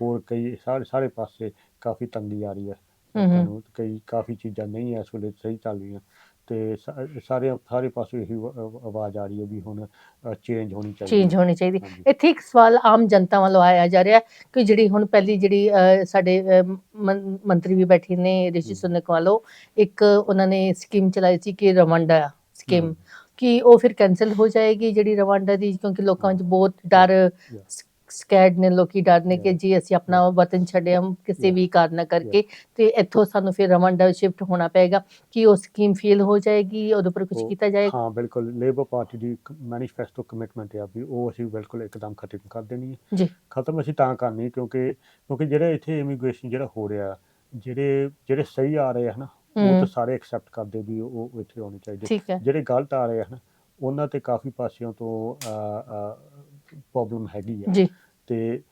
ਹੋਰ ਕਈ ਸਾਰੇ ਸਾਰੇ ਪਾਸੇ ਕਾਫੀ ਤੰਗੀ ਆ ਰਹੀ ਹੈ ਨੂੰ ਕਈ ਕਾਫੀ ਚੀਜ਼ਾਂ ਨਹੀਂ ਇਸ ਵੇਲੇ ਸਹੀ ਚੱਲ ਰਹੀਆਂ ਤੇ ਸਾਰੇ ਸਾਰੇ ਪਾਸੇ ਇਹੀ ਆਵਾ- ਆਵਾਜ਼ ਆ ਰਹੀ ਹੈ ਵੀ ਹੁਣ ਚੇਂਜ ਹੋਣੀ ਚਾਹੀਦੀ ਚੇਂਜ। ਹੋਣੀ ਚਾਹੀਦੀ। ਇੱਥੇ ਇੱਕ ਸਵਾਲ ਆਮ ਜਨਤਾ ਵੱਲੋਂ ਆਇਆ ਜਾ ਰਿਹਾ ਕਿ ਜਿਹੜੀ ਹੁਣ ਪਹਿਲੀ ਜਿਹੜੀ ਸਾਡੇ ਮੰਤਰੀ ਵੀ ਬੈਠੇ ਨੇ ਰਿਸ਼ੀ। ਸੁਨਕ ਵੱਲੋਂ ਇੱਕ ਉਹਨਾਂ ਨੇ ਸਕੀਮ ਚਲਾਈ ਸੀ ਕਿ ਰਵਾਂਡਾ ਸਕੀਮ। ਕਿ ਉਹ ਫਿਰ ਕੈਨਸਲ ਹੋ ਜਾਏਗੀ ਜਿਹੜੀ ਰਵਾਂਡਾ ਦੀ ਕਿਉਂਕਿ ਲੋਕਾਂ ਵਿੱਚ ਬਹੁਤ ਡਰ ਸਕੈਡ ਨੇ ਲੋਕੀ ਡਰ ਨੇ ਕਿ. ਜੀ ਅਸੀਂ ਆਪਣਾ ਵਤਨ ਛੱਡਿਆ ਕਿਸੇ. ਵੀ ਕਾਰਨ ਕਰਕੇ। ਤੇ ਇੱਥੋਂ ਸਾਨੂੰ ਫਿਰ ਰਵਾਂਡਾ ਸ਼ਿਫਟ ਹੋਣਾ ਪਏਗਾ ਕਿ ਉਹ ਸਕੀਮ ਫੇਲ ਹੋ ਜਾਏਗੀ ਉਹਦੇ ਉੱਪਰ ਕੁਝ ਕੀਤਾ ਜਾਏਗਾ। ਹਾਂ ਬਿਲਕੁਲ। ਲੇਬਰ ਪਾਰਟੀ ਦੀ ਮੈਨੀਫੈਸਟੋ ਕਮਿਟਮੈਂਟ ਹੈ ਵੀ ਉਹ ਅਸੀਂ ਬਿਲਕੁਲ ਇੱਕਦਮ ਖਤਮ ਕਰ ਦੇਣੀ ਹੈ। ਜੀ। ਖਤਮ ਅਸੀਂ ਤਾਂ ਕਰਨੀ ਕਿਉਂਕਿ ਕਿਉਂਕਿ ਜਿਹੜਾ ਇੱਥੇ ਇਮੀਗ੍ਰੇਸ਼ਨ ਜਿਹੜਾ ਹੋ ਰਿਹਾ ਜਿਹੜੇ ਜਿਹੜੇ ਸਹੀ ਆ ਰਹੇ ਹਨ ਉਹ। ਤਾਂ ਸਾਰੇ ਐਕਸੈਪਟ ਕਰਦੇ ਵੀ ਉਹ ਇੱਥੇ ਆਉਣੇ ਚਾਹੀਦੇ। ਜਿਹੜੇ ਗਲਤ ਆ ਰਹੇ ਹਨ ਉਹਨਾਂ ਤੇ ਕਾਫੀ ਪਾਸਿਆਂ ਤੋਂ ਪ੍ਰੋਬਲਮ ਹੈਗੀ ਆ। ਜੀ। ਤੇ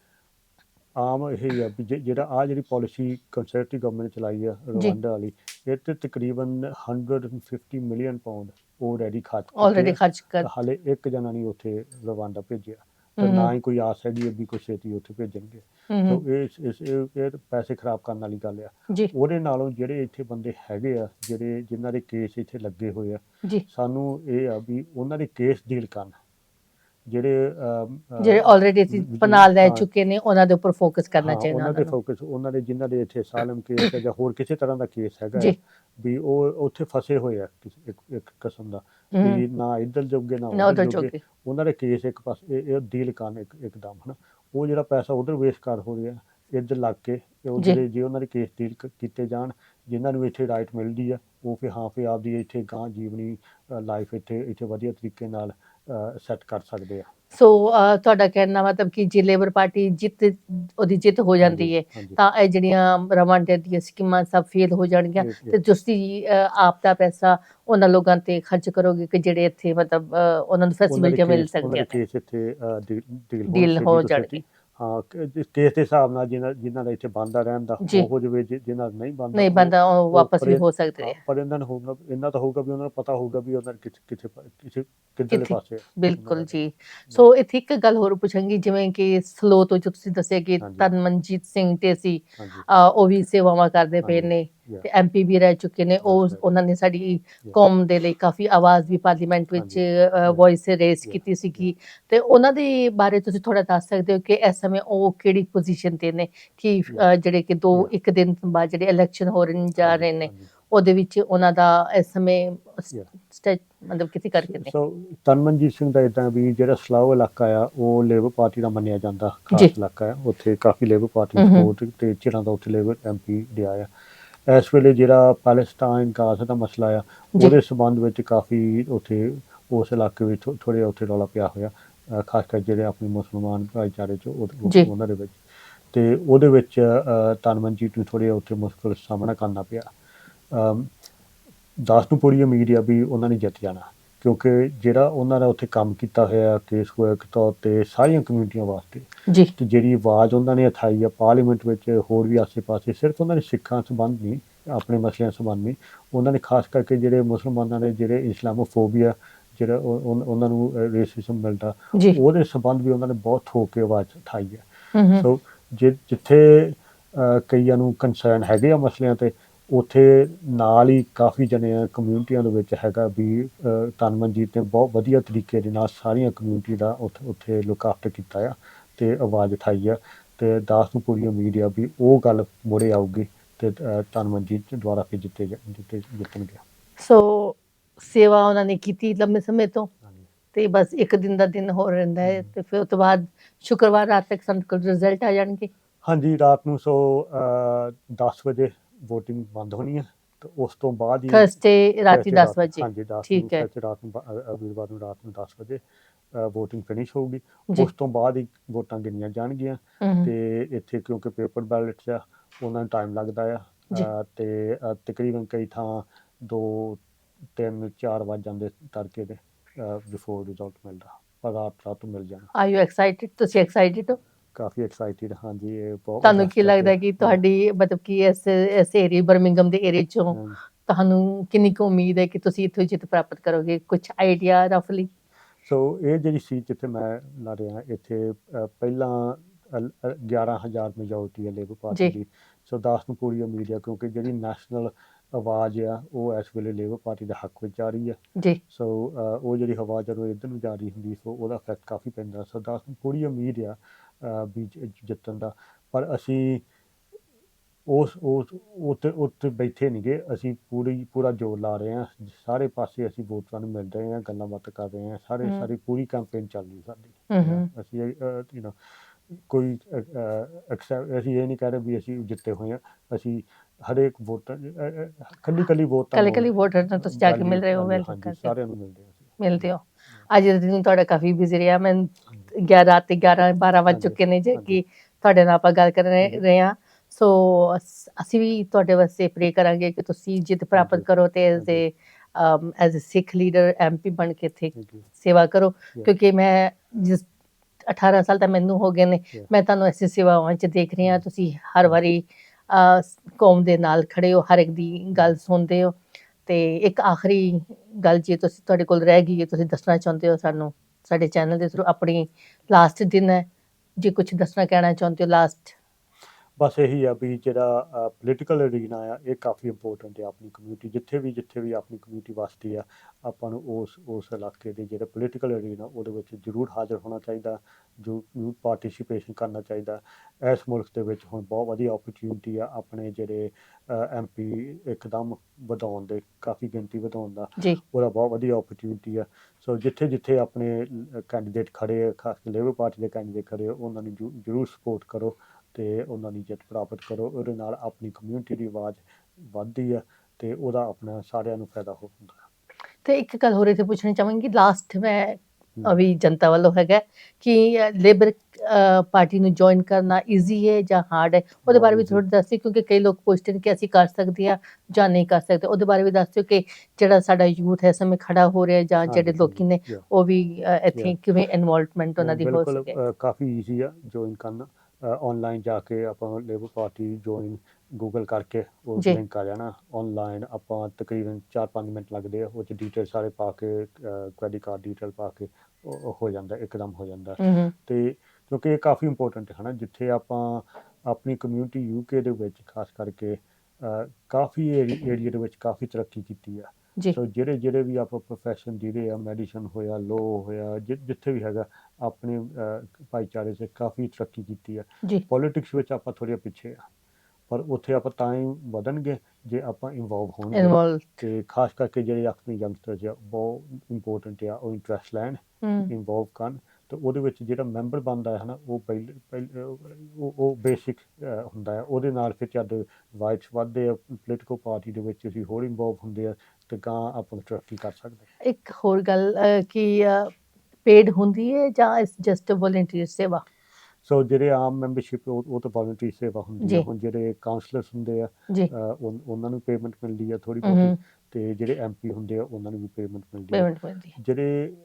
ਆਮ ਇਹ ਆ ਵੀ ਜੇ- ਜਿਹੜਾ ਆ ਜਿਹੜੀ ਪਾਲਿਸੀ ਕੰਸਰਵੇਟਿਵ ਗਵਰਨਮੈਂਟ ਚਲਾਈ ਆ ਰਵਾਂਡਾ ਵਾਲੀ ਇਹ ਤੇ ਤਕਰੀਬਨ 150 ਮਿਲੀਅਨ ਪਾਉਂਡ ਆਲਰੇਡੀ ਖਰਚ ਕੀਤੇ ਆਲਰੇਡੀ ਆ। ਖਰਚ ਕਰ ਹਾਲੇ ਇੱਕ ਜਣਾ ਨਹੀਂ ਉੱਥੇ ਰਵਾਂਡਾ ਭੇਜਿਆ। ਤੇ ਹਮ। ਨਾ ਹੀ ਕੋਈ ਆਸ ਹੈਗੀ ਹੈ ਵੀ ਕੋਈ ਛੇਤੀ ਉੱਥੇ ਭੇਜਣਗੇ। ਹਮ ਸੋ ਹਮ, ਇਹ ਇਸ ਇਹ ਇਹ ਤਾਂ ਪੈਸੇ ਖਰਾਬ ਕਰਨ ਵਾਲੀ ਗੱਲ ਆ। ਜੀ। ਉਹਦੇ ਨਾਲੋਂ ਜਿਹੜੇ ਇੱਥੇ ਬੰਦੇ ਹੈਗੇ ਆ ਜਿਹੜੇ ਜਿਨ੍ਹਾਂ ਦੇ ਕੇਸ ਇੱਥੇ ਲੱਗੇ ਹੋਏ ਆ ਜੀ। ਸਾਨੂੰ ਇਹ ਆ ਵੀ ਉਹਨਾਂ ਦੇ ਕੇਸ ਡੀਲ ਕਰਨ। ਜਿਹੜੇ ਜਿਹੜੇ ਆਲਰੇਡੀ ਅਸੀਂ ਪਨਾਹ ਲੈ ਚੁੱਕੇ ਨੇ ਉਹਨਾਂ ਦੇ ਉੱਪਰ ਫੋਕਸ ਕਰਨਾ ਚਾਹੀਦਾ ਉਹਨਾਂ ਦੇ ਫੋਕਸ ਉਹਨਾਂ ਦੇ ਜਿਨ੍ਹਾਂ ਦੇ ਇੱਥੇ ਸਾਲਮ ਕੇਸ ਹੈ ਜਾਂ ਹੋਰ ਕਿਸੇ ਤਰ੍ਹਾਂ ਦਾ ਕੇਸ ਹੈਗਾ ਵੀ ਉਹ ਉੱਥੇ ਫਸੇ ਹੋਏ ਆ ਕਿਸ- ਇੱਕ ਇੱਕ ਕਿਸਮ ਦਾ। ਵੀ ਨਾ ਇੱਧਰ ਜੋਗੇ ਨਾ ਉੱਧਰ ਜੋਗੇ। ਉਹਨਾਂ ਦੇ ਕੇਸ ਇੱਕ ਪਾਸੇ ਇਹ- ਡੀਲ ਕਰਨ ਇੱਕ ਇੱਕਦਮ ਹਨਾ। ਉਹ ਜਿਹੜਾ ਪੈਸਾ ਉਧਰ ਵੇਸਟ ਕਰ ਹੋ ਰਿਹਾ ਇੱਧਰ ਲੱਗ ਕੇ ਉਹ। ਜਿਹੜੇ ਜੇ ਉਹਨਾਂ ਦੇ ਕੇਸ ਡੀਲ ਕੀਤੇ ਜਾਣ ਜਿਨ੍ਹਾਂ ਨੂੰ ਇੱਥੇ ਰਾਈਟ ਮਿਲਦੀ ਆ ਉਹ ਫਿਰ ਹਾਂ ਫਿਰ ਆਪਦੀ ਇੱਥੇ ਗਾਂ ਜੀਵਨੀ ਲਾਈਫ ਇੱਥੇ ਇੱਥੇ ਵਧੀਆ ਤਰੀਕੇ ਨਾਲ ਸੈੱਟ ਕਰ ਸਕਦੇ ਆ। ਸੋ ਤੁਹਾਡਾ ਕਹਿਣ ਮਤਲਬ ਕਿ ਜੇ ਲੇਬਰ ਪਾਰਟੀ ਜਿੱਤ ਉਹਦੀ ਜਿੱਤ ਹੋ ਜਾਂਦੀ ਹੈ ਤਾਂ ਇਹ ਜਿਹੜੀਆਂ ਰਵਾਂਡੇ ਦੀਆਂ ਸਕੀਮਾਂ ਸਭ ਫੇਲ ਹੋ ਜਾਣਗੀਆਂ। ਤੇ ਤੁਸੀਂ ਆਪ ਦਾ ਪੈਸਾ ਉਹਨਾਂ ਲੋਕਾਂ ਤੇ ਖਰਚ ਕਰੋਗੇ ਕਿ ਜਿਹੜੇ ਇੱਥੇ ਮਤਲਬ ਉਹਨਾਂ ਨੂੰ ਉਹਨਾਂ ਦੇ ਫੈਸਿਲਿਟੀ ਮਿਲ ਸਕਦੀਆਂ ਡੀਲ ਹੋ ਜਾਣਗੇ। ਕੇਸ ਦੇ ਹਿਸਾਬ ਨਾਲ ਜਿਨ੍ਹਾਂ ਜਿਨ੍ਹਾਂ ਦਾ ਇੱਥੇ ਬੰਦਾ ਰਹਿਣ ਦਾ ਜੀ। ਉਹ ਹੋ ਜਾਵੇ ਜਿ- ਜਿਨ੍ਹਾਂ ਦਾ ਨਹੀਂ ਬੰਦਾ ਨਹੀਂ ਬੰਦਾ ਉਹ ਵਾਪਸ ਵੀ ਹੋ ਸਕਦੇ ਹੈ ਪਰ ਇਹਨਾਂ ਨੂੰ ਹੋਊਗਾ ਇਹਨਾਂ ਤਾਂ ਹੋਊਗਾ ਵੀ ਉਹਨਾਂ ਨੂੰ ਪਤਾ ਹੋਊਗਾ ਵੀ ਉਹਨਾਂ ਕਿੱਥੇ ਕਿੱਥੇ ਕਿਸੇ ਕਿੱਧਰਲੇ ਕਿੱਥੇ? ਪਾਸੇ ਆ। ਬਿਲਕੁਲ ਜੀ ਸੋ ਇੱਥੇ ਇੱਕ ਗੱਲ ਹੋਰ ਪੁੱਛਾਂਗੀ ਜਿਵੇਂ ਕਿ ਸਲੋ ਤੋਂ ਜੋ ਤੁਸੀਂ ਦੱਸਿਆ ਕਿ ਹਾਂਜੀ। ਤਨ ਮਨਜੀਤ ਸਿੰਘ ਤੇ ਸੀ ਹਾਂਜੀ ਉਹ ਵੀ ਸੇਵਾਵਾਂ ਕਰਦੇ ਪਏ ਹਾਂਜੀ। ਨੇ. ਤੇ ਐਮਪੀ ਵੀ ਰਹਿ ਚੁੱਕੇ ਨੇ ਉਹ. ਉਹਨਾਂ ਨੇ ਸਾਡੀ. ਕੌਮ ਦੇ ਲਈ ਕਾਫੀ ਆਵਾਜ਼ ਵੀ ਪਾਰਲੀਮੈਂਟ ਵਿੱਚ। Voice raise. ਕੀਤੀ ਸੀਗੀ ਤੇ ਉਹਨਾਂ ਦੇ ਬਾਰੇ ਤੁਸੀਂ ਥੋੜਾ ਦੱਸ ਸਕਦੇ ਹੋ ਕਿ ਇਸ ਸਮੇਂ ਉਹ ਕਿਹੜੀ ਪੋਜੀਸ਼ਨ ਤੇ ਨੇ ਕਿ. ਜਿਹੜੇ ਕਿ ਦੋ. ਇੱਕ ਦਿਨ ਬਾਅਦ ਜਿਹੜੇ ਇਲੈਕਸ਼ਨ ਹੋ ਰਹੇ ਜਾ ਰਹੇ ਨੇ। ਉਹਦੇ ਵਿੱਚ ਉਹਨਾਂ ਦਾ ਇਸ ਸਮੇਂ. ਸਟੇਟ ਮਤਲਬ ਕਿਤੇ ਕਰਕੇ ਨੇ ਸੋ ਤਨਮਨਜੀਤ ਸਿੰਘ ਦਾ ਇਦਾਂ ਵੀ ਜਿਹੜਾ ਸਲਾਓ ਇਲਾਕਾ ਆ ਉਹ ਲੇਬਰ ਪਾਰਟੀ ਦਾ ਮੰਨਿਆ ਜਾਂਦਾ ਖਾਸ। ਇਲਾਕਾ ਹੈ ਉੱਥੇ ਕਾਫੀ ਲੇਬਰ ਪਾਰਟੀ। ਸਪੋਰਟ ਤੇ ਚਿਰਾਂ ਦਾ ਉੱਥੇ ਲੇਬਰ ਐਮਪੀ ਡਿਆ ਆ ਇਸ ਵੇਲੇ ਜਿਹੜਾ ਪੈਲਸਟਾਈਨ ਗਾਜ਼ਾ ਦਾ ਮਸਲਾ ਆ। ਉਹਦੇ ਸਬੰਧ ਵਿੱਚ ਕਾਫੀ ਉੱਥੇ ਉਸ ਇਲਾਕੇ ਵਿੱਚ ਥੋੜੇ ਉੱਥੇ ਰੌਲਾ ਪਿਆ ਹੋਇਆ ਖਾਸ ਕਰ ਜਿਹੜੇ ਆਪਣੇ ਮੁਸਲਮਾਨ ਭਾਈਚਾਰੇ ਚ। ਉਹਨਾਂ ਦੇ ਵਿੱਚ ਤੇ ਉਹਦੇ ਵਿੱਚ ਤਨਮਨਜੀਤ ਨੂੰ ਥੋੜੇ ਉੱਥੇ ਮੁਸ਼ਕਲ ਸਾਹਮਣਾ ਕਰਨਾ ਪਿਆ ਦਾਸ ਨੂੰ ਪੂਰੀ ਉਮੀਦ ਆ ਵੀ ਉਹਨਾਂ ਨੇ ਜਿੱਤ ਜਾਣਾ ਕਿਉਂਕਿ ਜਿਹੜਾ ਉਹਨਾਂ ਦਾ ਉੱਥੇ ਕੰਮ ਕੀਤਾ ਹੋਇਆ ਕੇਸ ਵਰਕ ਤੌਰ ਤੇ ਸਾਰੀਆਂ ਕਮਿਊਨਿਟੀਆਂ ਵਾਸਤੇ। ਜੀ। ਤੇ ਜਿਹੜੀ ਆਵਾਜ਼ ਉਹਨਾਂ ਨੇ ਉਠਾਈ ਆ ਪਾਰਲੀਮੈਂਟ ਵਿੱਚ ਹੋਰ ਵੀ ਆਸੇ-ਪਾਸੇ ਸਿਰਫ ਉਹਨਾਂ ਨੇ ਸਿੱਖਾਂ ਸੰਬੰਧ ਨਹੀਂ ਆਪਣੇ ਮਸਲਿਆਂ ਸੰਬੰਧ ਨਹੀਂ ਉਹਨਾਂ ਨੇ ਖਾਸ ਕਰਕੇ ਜਿਹੜੇ ਮੁਸਲਮਾਨਾਂ ਦੇ ਜਿਹੜੇ ਇਸਲਾਮੋਫੋਬੀਆ ਜਿਹੜਾ ਉਹ- ਉਹ- ਉਹਨਾਂ ਨੂੰ ਰੇਸਿਜ਼ਮ ਮਿਲਦਾ ਉਹਦੇ ਸੰਬੰਧ ਵੀ ਉਹਨਾਂ ਨੇ ਬਹੁਤ ਠੋਕ ਕੇ ਆਵਾਜ਼ ਉਠਾਈ ਹੈ। ਸੋ ਜਿੱਥੇ ਕਈਆਂ ਨੂੰ ਕੰਸਰਨ ਹੈਗੇ ਆ ਮਸਲਿਆਂ ਤੇ ਉੱਥੇ ਨਾਲ ਹੀ ਕਾਫੀ ਜਣੇ ਕਮਿਊਨਿਟੀਆਂ ਦੇ ਵਿੱਚ ਹੈਗਾ ਵੀ ਤਨਮਨਜੀਤ ਨੇ ਬਹੁਤ ਵਧੀਆ ਤਰੀਕੇ ਦੇ ਨਾਲ ਸਾਰੀਆਂ ਕਮਿਊਨਿਟੀ ਦਾ ਉੱਥੇ ਉੱਥੇ ਲੁੱਕ ਆਫਟਰ ਕੀਤਾ ਆ ਤੇ ਆਵਾਜ਼ ਉਠਾਈ ਆ ਤੇ ਦਾਸ ਨੂੰ ਪੂਰੀ ਉਮੀਦ ਆ ਵੀ ਉਹ ਗੱਲ ਮੁੜੇ ਆਊਗੀ ਤੇ ਤਨਮਨਜੀਤ ਦੁਆਰਾ ਫਿਰ ਜਿੱਤੇ ਜਿੱਤੇ ਜਿੱਤਣਗੇ। ਸੋ ਸੇਵਾ ਉਹਨਾਂ ਨੇ ਕੀਤੀ ਲੰਮੇ ਸਮੇਂ ਤੋਂ ਤੇ ਬਸ ਇੱਕ ਦਿਨ ਦਾ ਦਿਨ ਹੋ ਰਹਿੰਦਾ ਹੈ ਤੇ ਫਿਰ ਉਸ ਤੋਂ ਬਾਅਦ ਸ਼ੁੱਕਰਵਾਰ ਰਾਤ ਤੱਕ ਸਾਨੂੰ ਕੋਲ ਰਿਜ਼ਲਟ ਆ ਜਾਣਗੇ। ਹਾਂਜੀ ਰਾਤ ਨੂੰ ਸੋ 10 ਵਜੇ VOTING ਬੰਦ ਹੋਣੀ ਹੈ ਤੇ ਉਸ ਤੋਂ ਬਾਅਦ ਹੀ ਥਰਸਡੇ ਰਾਤੀ Thursday 10 ਵਜੇ। ਹਾਂਜੀ 10 ਠੀਕ ਹੈ। ਰਾਤ ਨੂੰ ਅ- ਵੀਰਵਾਰ ਨੂੰ ਰਾਤ ਨੂੰ 10 ਵਜੇ VOTING ਫਿਨਿਸ਼ ਹੋਊਗੀ। ਜੀ। ਉਸ ਤੋਂ ਬਾਅਦ ਹੀ ਵੋਟਾਂ ਗਿਣੀਆਂ ਜਾਣਗੀਆਂ। ਹਮ, ਤੇ ਇੱਥੇ ਕਿਉਂਕਿ ਪੇਪਰ ਬੈਲਟਸ ਆ ਉਹਨਾਂ ਨੂੰ ਟਾਈਮ ਲੱਗਦਾ ਆ। ਜੀ। ਅ, ਤੇ ਅ, ਤਕਰੀਬਨ ਕਈ ਥਾਂ 2 3 4 ਵਜ ਜਾਂਦੇ ਤੜਕੇ ਦੇ ਬਿਫੋਰ ਰਿਜ਼ਲਟ ਮਿਲਦਾ। ਪਰ ਰਾਤ ਰਾਤ ਨੂੰ ਮਿਲ ਜਾਣਾ। ਆਰ ਯੂ ਐਕਸਾਈਟਿਡ ਤੁਸੀਂ ਐਕਸਾਈਟਿਡ ਹੋ? ਕਾਫੀ ਐਕਸਾਈਟਿਡ ਹਾਂਜੀ ਇਹ ਬਹੁਤ ਤੁਹਾਨੂੰ ਕੀ ਲੱਗਦਾ ਹੈ। ਹੈ ਕਿ ਤੁਹਾਡੀ ਮਤਲਬ ਕਿ ਇਸ ਇਸ ਏਰੀਆ ਬਰਮਿੰਗਮ ਦੇ ਏਰੀਆ ਚੋਂ ਹਾਂ। ਤੁਹਾਨੂੰ ਕਿੰਨੀ ਕੁ ਉਮੀਦ ਹੈ ਕਿ ਤੁਸੀਂ ਇੱਥੋਂ ਜਿੱਤ ਪ੍ਰਾਪਤ ਕਰੋਗੇ ਕੁਝ ਆਈਡੀਆ ਰਫਲੀ ਸੋ ਇਹ ਜਿਹੜੀ ਸੀਟ ਜਿੱਥੇ ਮੈਂ ਲੜ ਰਿਹਾ ਇੱਥੇ ਪਹਿਲਾਂ ਅਲ- ਅ, 11000 ਮੈਜੋਰਟੀ ਹੈ ਲੇਬਰ ਪਾਰਟੀ ਜੀ। ਦੀ ਸੋ ਦਾਸ ਨੂੰ ਪੂਰੀ ਉਮੀਦ ਹੈ ਕਿਉਂਕਿ ਜਿਹੜੀ ਨੈਸ਼ਨਲ ਆਵਾਜ਼ ਆ ਉਹ ਇਸ ਵੇਲੇ ਲੇਬਰ ਪਾਰਟੀ ਦੇ ਹੱਕ ਵਿੱਚ ਜਾ ਰਹੀ ਹੈ ਜੀ। ਸੋ ਉਹ ਜਿਹੜੀ ਹਵਾ ਜਦੋਂ ਇੱਧਰ ਨੂੰ ਜਾ ਰਹੀ ਹੁੰਦੀ ਸੋ ਉਹਦਾ ਇਫੈਕਟ ਕਾਫੀ ਪੈਂਦਾ। ਸੋ ਦਾਸ ਨੂੰ ਪੂਰੀ ਉਮੀਦ ਆ ਵੀ ਜਿੱਤਣ ਦਾ। ਪਰ ਅਸੀਂ ਉਸ ਉਸ ਉੱਤੇ ਉੱਤੇ ਬੈਠੇ ਨਹੀਂਗੇ ਅਸੀਂ ਪੂਰੀ ਪੂਰਾ ਜ਼ੋਰ ਲਾ ਰਹੇ ਹਾਂ। ਸਾਰੇ ਪਾਸੇ ਅਸੀਂ ਵੋਟਰਾਂ ਨੂੰ ਮਿਲ ਰਹੇ ਹਾਂ ਗੱਲਾਂ ਬਾਤਾਂ ਕਰ ਰਹੇ ਹਾਂ। ਸਾਰੇ। ਸਾਰੀ ਪੂਰੀ ਕੈਂਪੇਨ ਚੱਲ ਰਹੀ ਸਾਡੀ। ਅਸੀਂ ਯੂ نو ਕੋਈ ਅਸੀਂ ਇਹ ਨਹੀਂ ਕਹਿ ਰਹੇ ਵੀ ਅਸੀਂ ਜਿੱਤੇ ਹੋਏ ਹਾਂ। ਅਸੀਂ ਹਰੇਕ ਵੋਟਰ ਕੱਲੀ ਕੱਲੀ ਵੋਟ ਕੱਲੇ ਕੱਲੇ ਵੋਟਰ ਨੂੰ ਤੁਸੀਂ ਜਾ ਕੇ ਮਿਲ ਰਹੇ ਹੋ ਵੈਲਕਮ ਕਰਦੇ ਸਾਰਿਆਂ ਨੂੰ ਮਿਲਦੇ ਹਾਂ ਮਿਲਦੇ ਹੋ। ਅੱਜ ਦਾ ਦਿਨ ਤੁਹਾਡਾ ਕਾਫੀ ਬਿਜ਼ੀ ਰਿਹਾ। ਮੈਂ 11 ਰਾਤ ਤੇ 11 12 ਵੱਜ ਚੁੱਕੇ ਨੇ ਜੇ। ਕਿ ਤੁਹਾਡੇ ਨਾਲ ਆਪਾਂ ਗੱਲ ਕਰ ਰਹੇ ਹਾਂ। ਸੋ ਅਸ- ਵੀ ਤੁਹਾਡੇ ਵਾਸਤੇ ਪ੍ਰੇ ਕਰਾਂਗੇ ਕਿ ਤੁਸੀਂ ਜਿੱਤ ਪ੍ਰਾਪਤ ਕਰੋ ਤੇ as. A as uh Sikh leader MP ਬਣ ਕੇ ਇੱਥੇ. ਸੇਵਾ ਕਰੋ. ਕਿਉਂਕਿ ਮੈਂ ਜਿਸ 18 ਸਾਲ ਤਾਂ ਮੈਨੂੰ ਹੋ ਗਏ ਨੇ. ਮੈਂ ਤੁਹਾਨੂੰ ਐਸੀ ਸੇਵਾਵਾਂ 'ਚ ਦੇਖ ਰਹੀ ਹਾਂ। ਤੁਸੀਂ ਹਰ ਵਾਰੀ ਕੌਮ ਦੇ ਨਾਲ ਖੜੇ ਹੋ, ਹਰ ਇੱਕ ਦੀ ਗੱਲ ਸੁਣਦੇ ਹੋ ਤੇ ਇੱਕ ਆਖਰੀ ਗੱਲ ਜੇ ਤੁਸੀਂ ਤੁਹਾਡੇ ਕੋਲ ਰਹਿ ਗਈ ਹੈ, ਤੁਸੀਂ ਦੱਸਣਾ ਚਾਹੁੰਦੇ ਹੋ ਸਾਨੂੰ, ਸਾਡੇ ਚੈਨਲ ਦੇ ਥਰੂ ਆਪਣੀ ਲਾਸਟ ਦਿਨ ਹੈ, ਜੇ ਕੁਝ ਦੱਸਣਾ ਕਹਿਣਾ ਚਾਹੁੰਦੇ ਹੋ ਲਾਸਟ ਬਸ ਇਹੀ ਆ ਵੀ ਜਿਹੜਾ ਪੋਲੀਟੀਕਲ ਅਰੀਨਾ ਆ ਇਹ ਕਾਫੀ ਇੰਪੋਰਟੈਂਟ ਹੈ ਆਪਣੀ ਕਮਿਊਨਿਟੀ ਜਿੱਥੇ ਵੀ ਜਿੱਥੇ ਵੀ ਆਪਣੀ ਕਮਿਊਨਿਟੀ ਵਸਦੀ ਆ ਆਪਾਂ ਨੂੰ ਉਸ ਉਸ ਇਲਾਕੇ ਦੇ ਜਿਹੜਾ ਪੋਲੀਟੀਕਲ ਅਰੀਨਾ ਉਹਦੇ ਵਿੱਚ ਜ਼ਰੂਰ ਹਾਜ਼ਰ ਹੋਣਾ ਚਾਹੀਦਾ ਜੋ ਪਾਰਟਿਸਿਪੇਸ਼ਨ ਕਰਨਾ ਚਾਹੀਦਾ। ਇਸ ਮੁਲਕ ਦੇ ਵਿੱਚ ਹੁਣ ਬਹੁਤ ਵਧੀਆ ਓਪਰਚੁਨਿਟੀ ਆ ਆਪਣੇ ਜਿਹੜੇ ਐਮਪੀ ਇੱਕਦਮ ਵਧਾਉਣ ਦੇ ਕਾਫੀ ਗਿਣਤੀ ਵਧਾਉਣ ਦਾ ਉਹਦਾ ਬਹੁਤ ਵਧੀਆ ਓਪਰਚੁਨਿਟੀ ਆ। ਸੋ ਜਿੱਥੇ ਜਿੱਥੇ ਆਪਣੇ ਕੈਂਡੀਡੇਟ ਖੜੇ ਆ ਖਾਸ ਕਰਕੇ ਲੇਬਰ ਪਾਰਟੀ ਦੇ ਕੈਂਡੀਡੇਟ ਖੜੇ ਉਹਨਾਂ ਨੂੰ ਜ਼ਰੂਰ ਸਪੋਰਟ ਕਰੋ। ਤੇ ਉਹਨਾਂ ਦੀ ਜਿੱਤ ਪ੍ਰਾਪਤ ਕਰੋ ਉਹਦੇ ਨਾਲ ਆਪਣੀ ਕਮਿਊਨਿਟੀ ਦੀ ਆਵਾਜ਼ ਵੱਧਦੀ ਆ ਤੇ ਉਹਦਾ ਆਪਣਾ ਸਾਰਿਆਂ ਨੂੰ ਫਾਇਦਾ ਹੋ ਹੁੰਦਾ ਤੇ ਇੱਕ ਗੱਲ ਹੋਰ ਇੱਥੇ ਪੁੱਛਣੀ ਚਾਹਾਂਗੀ ਲਾਸਟ ਮੈਂ। ਅਭੀ ਜਨਤਾ ਵੱਲੋਂ ਹੈਗਾ ਕਿ ਲੇਬਰ ਪਾਰਟੀ ਨੂੰ ਜੁਆਇਨ ਕਰਨਾ ਈਜ਼ੀ ਹੈ ਜਾਂ ਹਾਰਡ ਹੈ ਉਹਦੇ ਬਾਰੇ ਵੀ। ਥੋੜਾ ਦੱਸਿਓ ਕਿਉਂਕਿ ਕਈ ਲੋਕ ਪੁੱਛਦੇ ਨੇ ਕਿ ਅਸੀਂ ਕਰ ਸਕਦੇ ਹਾਂ ਜਾਂ ਨਹੀਂ ਕਰ ਸਕਦੇ ਉਹਦੇ ਬਾਰੇ ਵੀ ਦੱਸਿਓ ਕਿ ਜਿਹੜਾ ਸਾਡਾ ਯੂਥ ਹੈ ਸਮੇਂ ਖੜਾ ਹੋ ਰਿਹਾ ਜਾਂ ਜਿਹੜੇ ਲੋਕੀ ਨੇ. ਉਹ ਵੀ ਇੱਥੇ. ਕਿਵੇਂ ਇਨਵੋਲਵਮੈਂਟ ਉਹਨਾਂ ਦੀ ਹੋ ਸਕੇ ਕਾਫੀ ਈਜ਼ੀ ਆ ਜੁਆਇਨ ਕਰਨਾ ਆਨਲਾਈਨ ਜਾ ਕੇ ਆਪਾਂ ਲੇਬਰ ਪਾਰਟੀ ਜੁਆਇਨ ਗੂਗਲ ਕਰਕੇ ਉਹ ਜੀ। ਲਿੰਕ ਆ ਜਾਣਾ। ਆਨਲਾਈਨ ਆਪਾਂ ਤਕਰੀਬਨ 4-5 ਮਿੰਟ ਲੱਗਦੇ ਆ ਉਹ ਚ ਡੀਟੇਲ ਸਾਰੇ ਪਾ ਕੇ ਕ੍ਰੈਡਿਟ ਕਾਰਡ ਡੀਟੇਲ ਪਾ ਕੇ ਉਹ ਉਹ ਹੋ ਜਾਂਦਾ ਇੱਕਦਮ ਹੋ ਜਾਂਦਾ। ਹਮ ਹਮ, ਤੇ ਕਿਉਂਕਿ ਇਹ ਕਾਫੀ ਇੰਪੋਰਟੈਂਟ ਹੈ ਨਾ ਜਿੱਥੇ ਆਪਾਂ ਆਪਣੀ ਕਮਿਊਨਿਟੀ ਯੂਕੇ ਦੇ ਵਿੱਚ ਖਾਸ ਕਰਕੇ ਅਹ, ਕਾਫੀ ਏਰੀਆ ਦੇ ਵਿੱਚ ਕਾਫੀ ਤਰੱਕੀ ਕੀਤੀ ਆ। ਜੀ। ਸੋ ਜਿਹੜੇ ਜਿਹੜੇ ਵੀ ਆਪਾਂ ਪ੍ਰੋਫੈਸ਼ਨ ਜਿਹੜੇ ਆ ਮੈਡੀਸਨ ਹੋਇਆ ਲੋ ਹੋਇਆ ਜਿ- ਜਿੱਥੇ ਵੀ ਹੈਗਾ ਆਪਣੇ ਭਾਈਚਾਰੇ 'ਚ ਕਾਫੀ ਤਰੱਕੀ ਕੀਤੀ ਆ ਜੀ। ਪੋਲਿਟਿਕਸ ਵਿੱਚ ਆਪਾਂ ਥੋੜ੍ਹੇ ਪਿੱਛੇ ਆ ਪਰ ਉੱਥੇ ਆਪਾਂ ਤਾਂ ਹੀ ਵਧਣਗੇ ਜੇ ਆਪਾਂ ਇਨਵੋਲਵ ਹੋਣਗੇ। ਤੇ ਖਾਸ ਕਰਕੇ ਜਿਹੜੇ ਆਪਣੇ ਯੰਗਸਟਰਸ ਆ ਬਹੁਤ ਇੰਪੋਰਟੈਂਟ ਆ ਉਹ ਇੰਟਰਸਟ ਲੈਣ ਇਨਵੋਲਵ ਕਰਨ। ਤੇ ਉਹਦੇ ਵਿੱਚ ਜਿਹੜਾ ਮੈਂਬਰ ਬਣਦਾ ਹੈ ਨਾ ਉਹ ਪਹਿਲੇ ਉਹ ਬੇਸਿਕ ਹੁੰਦਾ ਹੈ। ਉਹਦੇ ਨਾਲ ਫਿਰ ਜਦ ਵਾਈਟਸ ਵੱਧਦੇ ਆ ਪੋਲੀਟੀਕਲ ਪਾਰਟੀ ਦੇ ਵਿੱਚ ਅਸੀਂ ਹੋਰ ਇਨਵੋਲਵ ਹੁੰਦੇ ਆ ਤੇ ਗਾਂ ਆਪਾਂ ਤਰੱਕੀ ਕਰ ਸਕਦੇ ਹਾਂ। ਇੱਕ ਹੋਰ ਗੱਲ ਕਿ ਪੇਡ ਹੁੰਦੀ ਹੈ ਜਾਂ ਇਸ ਜਸਟ ਵੋਲੰਟੀਅਰ ਸੇਵਾ? ਸੋ ਜਿਹੜੇ ਆਮ ਮੈਂਬਰਸ਼ਿਪ ਉਹ ਤਾਂ ਵੋਲੰਟਰੀ ਸੇਵਾ ਹੁੰਦੀ। ਹੈ। ਹੁਣ ਜਿਹੜੇ ਕਾਉਂਸਲਰਸ ਹੁੰਦੇ ਆ ਉਹਨਾਂ ਨੂੰ ਪੇਮੈਂਟ ਮਿਲਦੀ ਆ ਥੋੜੀ ਬਹੁਤੀ। ਤੇ ਜਿਹੜੇ ਐਮਪੀ ਹੁੰਦੇ ਆ ਉਹਨਾਂ ਨੂੰ ਵੀ ਪੇਮੈਂਟ ਮਿਲਦੀ ਹੈ ਜਿਹੜੇ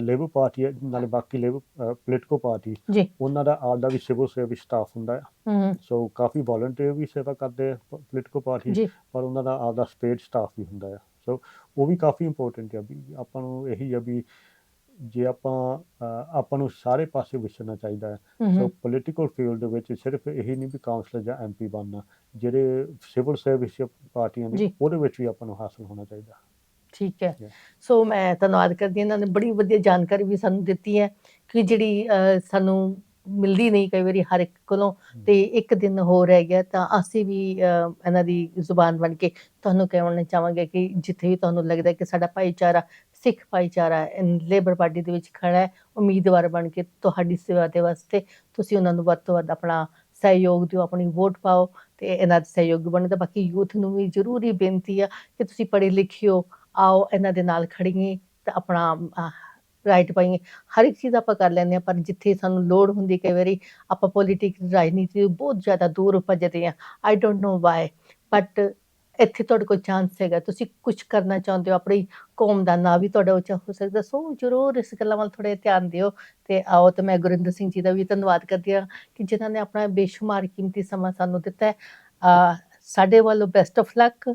ਲੇਬਰ ਪਾਰਟੀ ਨਾਲੇ ਬਾਕੀ ਲੇਬਰ ਪੋਲੀਟੀਕਲ ਪਾਰਟੀ ਉਹਨਾਂ ਦਾ ਆਪਦਾ ਵੀ ਸਿਵਲ ਸਰਵਿਸ ਸਟਾਫ ਹੁੰਦਾ ਹੈ ਸੋ ਕਾਫੀ ਵੋਲੰਟੀਅਰ ਵੀ ਸੇਵਾ ਕਰਦੇ ਆ ਪੋਲੀਟੀਕਲ ਪਾਰਟੀ ਪਰ ਉਹਨਾਂ ਦਾ ਆਪਦਾ ਸਪੇਡ ਸਟਾਫ ਵੀ ਹੁੰਦਾ ਹੈ ਸੋ ਉਹ ਵੀ ਕਾਫੀ ਇੰਪੋਰਟੈਂਟ ਹੈ ਵੀ ਆਪਾਂ ਨੂੰ ਇਹੀ ਆ ਵੀ ਜੇ ਆਪਾਂ ਆਪਾਂ ਨੂੰ ਸਾਰੇ ਪਾਸੇ ਵਿਚਰਨਾ ਚਾਹੀਦਾ ਹੈ ਸੋ ਪੋਲੀਟੀਕਲ ਫੀਲਡ ਦੇ ਵਿੱਚ ਸਿਰਫ ਇਹੀ ਨਹੀਂ ਵੀ ਕਾਉਂਸਲਰ ਜਾਂ ਐਮਪੀ ਬਣਨਾ ਜਿਹੜੇ ਸਿਵਲ ਸਰਵਿਸ ਪਾਰਟੀਆਂ ਨੇ। ਉਹਦੇ ਵਿੱਚ ਵੀ ਆਪਾਂ ਨੂੰ ਹਾਸਲ ਹੋਣਾ ਚਾਹੀਦਾ। ਠੀਕ ਹੈ. ਸੋ ਮੈਂ ਧੰਨਵਾਦ ਕਰਦੀ ਹਾਂ। ਇਹਨਾਂ ਨੇ ਬੜੀ ਵਧੀਆ ਜਾਣਕਾਰੀ ਵੀ ਸਾਨੂੰ ਦਿੱਤੀ ਹੈ ਕਿ ਜਿਹੜੀ ਸਾਨੂੰ ਮਿਲਦੀ ਨਹੀਂ ਕਈ ਵਾਰੀ ਹਰ ਇੱਕ ਕੋਲੋਂ ਤੇ ਇੱਕ ਦਿਨ ਹੋ ਰਹਿ ਗਿਆ ਤਾਂ ਅਸੀਂ ਵੀ ਇਹਨਾਂ ਦੀ ਜ਼ੁਬਾਨ ਬਣ ਕੇ ਤੁਹਾਨੂੰ ਕਹਿਣਾ ਚਾਹਾਂਗੇ ਕਿ ਜਿੱਥੇ ਵੀ ਤੁਹਾਨੂੰ ਲੱਗਦਾ ਕਿ ਸਾਡਾ ਭਾਈਚਾਰਾ ਸਿੱਖ ਭਾਈਚਾਰਾ ਲੇਬਰ ਪਾਰਟੀ ਦੇ ਵਿੱਚ ਖੜਾ ਹੈ, ਉਮੀਦਵਾਰ ਬਣ ਕੇ ਤੁਹਾਡੀ ਸੇਵਾ ਦੇ ਵਾਸਤੇ ਤੁਸੀਂ ਉਹਨਾਂ ਨੂੰ ਵੱਧ ਤੋਂ ਵੱਧ ਆਪਣਾ ਸਹਿਯੋਗ ਦਿਓ, ਆਪਣੀ ਵੋਟ ਪਾਓ ਤੇ ਇਹਨਾਂ ਦਾ ਸਹਿਯੋਗ ਬਣੋ ਬਾਕੀ ਯੂਥ ਨੂੰ ਵੀ ਜ਼ਰੂਰੀ ਬੇਨਤੀ ਆ ਕਿ ਤੁਸੀਂ ਪੜ੍ਹੇ ਲਿਖਿਓ ਆਓ, ਇਹਨਾਂ ਦੇ ਨਾਲ ਖੜੀਏ ਤੇ ਆਪਣਾ ਰਾਈਟ ਪਾਈਏ। ਹਰ ਇੱਕ ਚੀਜ਼ ਆਪਾਂ ਕਰ ਲੈਂਦੇ ਆ ਪਰ ਜਿੱਥੇ ਸਾਨੂੰ ਲੋੜ ਹੁੰਦੀ ਕਈ ਵਾਰੀ ਆਪਾਂ ਪੋਲੀਟਿਕਸ ਰਾਜਨੀਤੀ ਤੋਂ ਬਹੁਤ ਜ਼ਿਆਦਾ ਦੂਰ ਭੱਜਦੇ ਆ I don't know why but ਇੱਥੇ ਤੁਹਾਡੇ ਕੋਲ ਚਾਂਸ ਹੈਗਾ ਤੁਸੀਂ ਕੁਝ ਕਰਨਾ ਚਾਹੁੰਦੇ ਹੋ ਆਪਣੀ ਕੌਮ ਦਾ ਨਾਂ ਵੀ ਤੁਹਾਡਾ ਉੱਚਾ ਹੋ ਸਕਦਾ ਸੋ ਜ਼ਰੂਰ ਇਸ ਗੱਲਾਂ ਵੱਲ ਥੋੜੇ ਧਿਆਨ ਦਿਓ ਤੇ ਆਓ ਤੇ ਮੈਂ ਗੁਰਿੰਦਰ ਸਿੰਘ ਜੀ ਦਾ ਵੀ ਧੰਨਵਾਦ ਕਰਦੀ ਹਾਂ ਕਿ ਜਿਨ੍ਹਾਂ ਨੇ ਆਪਣਾ ਬੇਸ਼ੁਮਾਰ ਕੀਮਤੀ ਸਮਾਂ ਸਾਨੂੰ ਦਿੱਤਾ ਹੈ। ਸਾਡੇ ਵੱਲੋਂ ਬੈਸਟ ਆਫ ਲੱਕ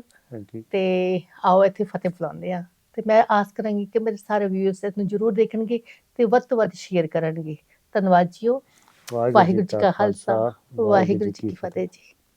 ਤੇ ਆਓ ਇੱਥੇ ਫਤਿਹ ਬੁਲਾਉਂਦੇ ਆ ਤੇ ਮੈਂ ਆਸ ਕਰਾਂਗੀ ਕਿ ਮੇਰੇ ਸਾਰੇ ਵਿਊਅਰਸ ਇਸ ਨੂੰ ਜ਼ਰੂਰ ਦੇਖਣਗੇ ਤੇ ਵੱਧ ਤੋਂ ਵੱਧ ਸ਼ੇਅਰ ਕਰਨਗੇ। ਧੰਨਵਾਦ ਜੀਓ। ਵਾਹਿਗੁਰੂ ਜੀ ਕਾ ਖਾਲਸਾ ਵਾਹਿਗੁਰੂ ਜੀ ਕੀ ਫਤਿਹ ਜੀ।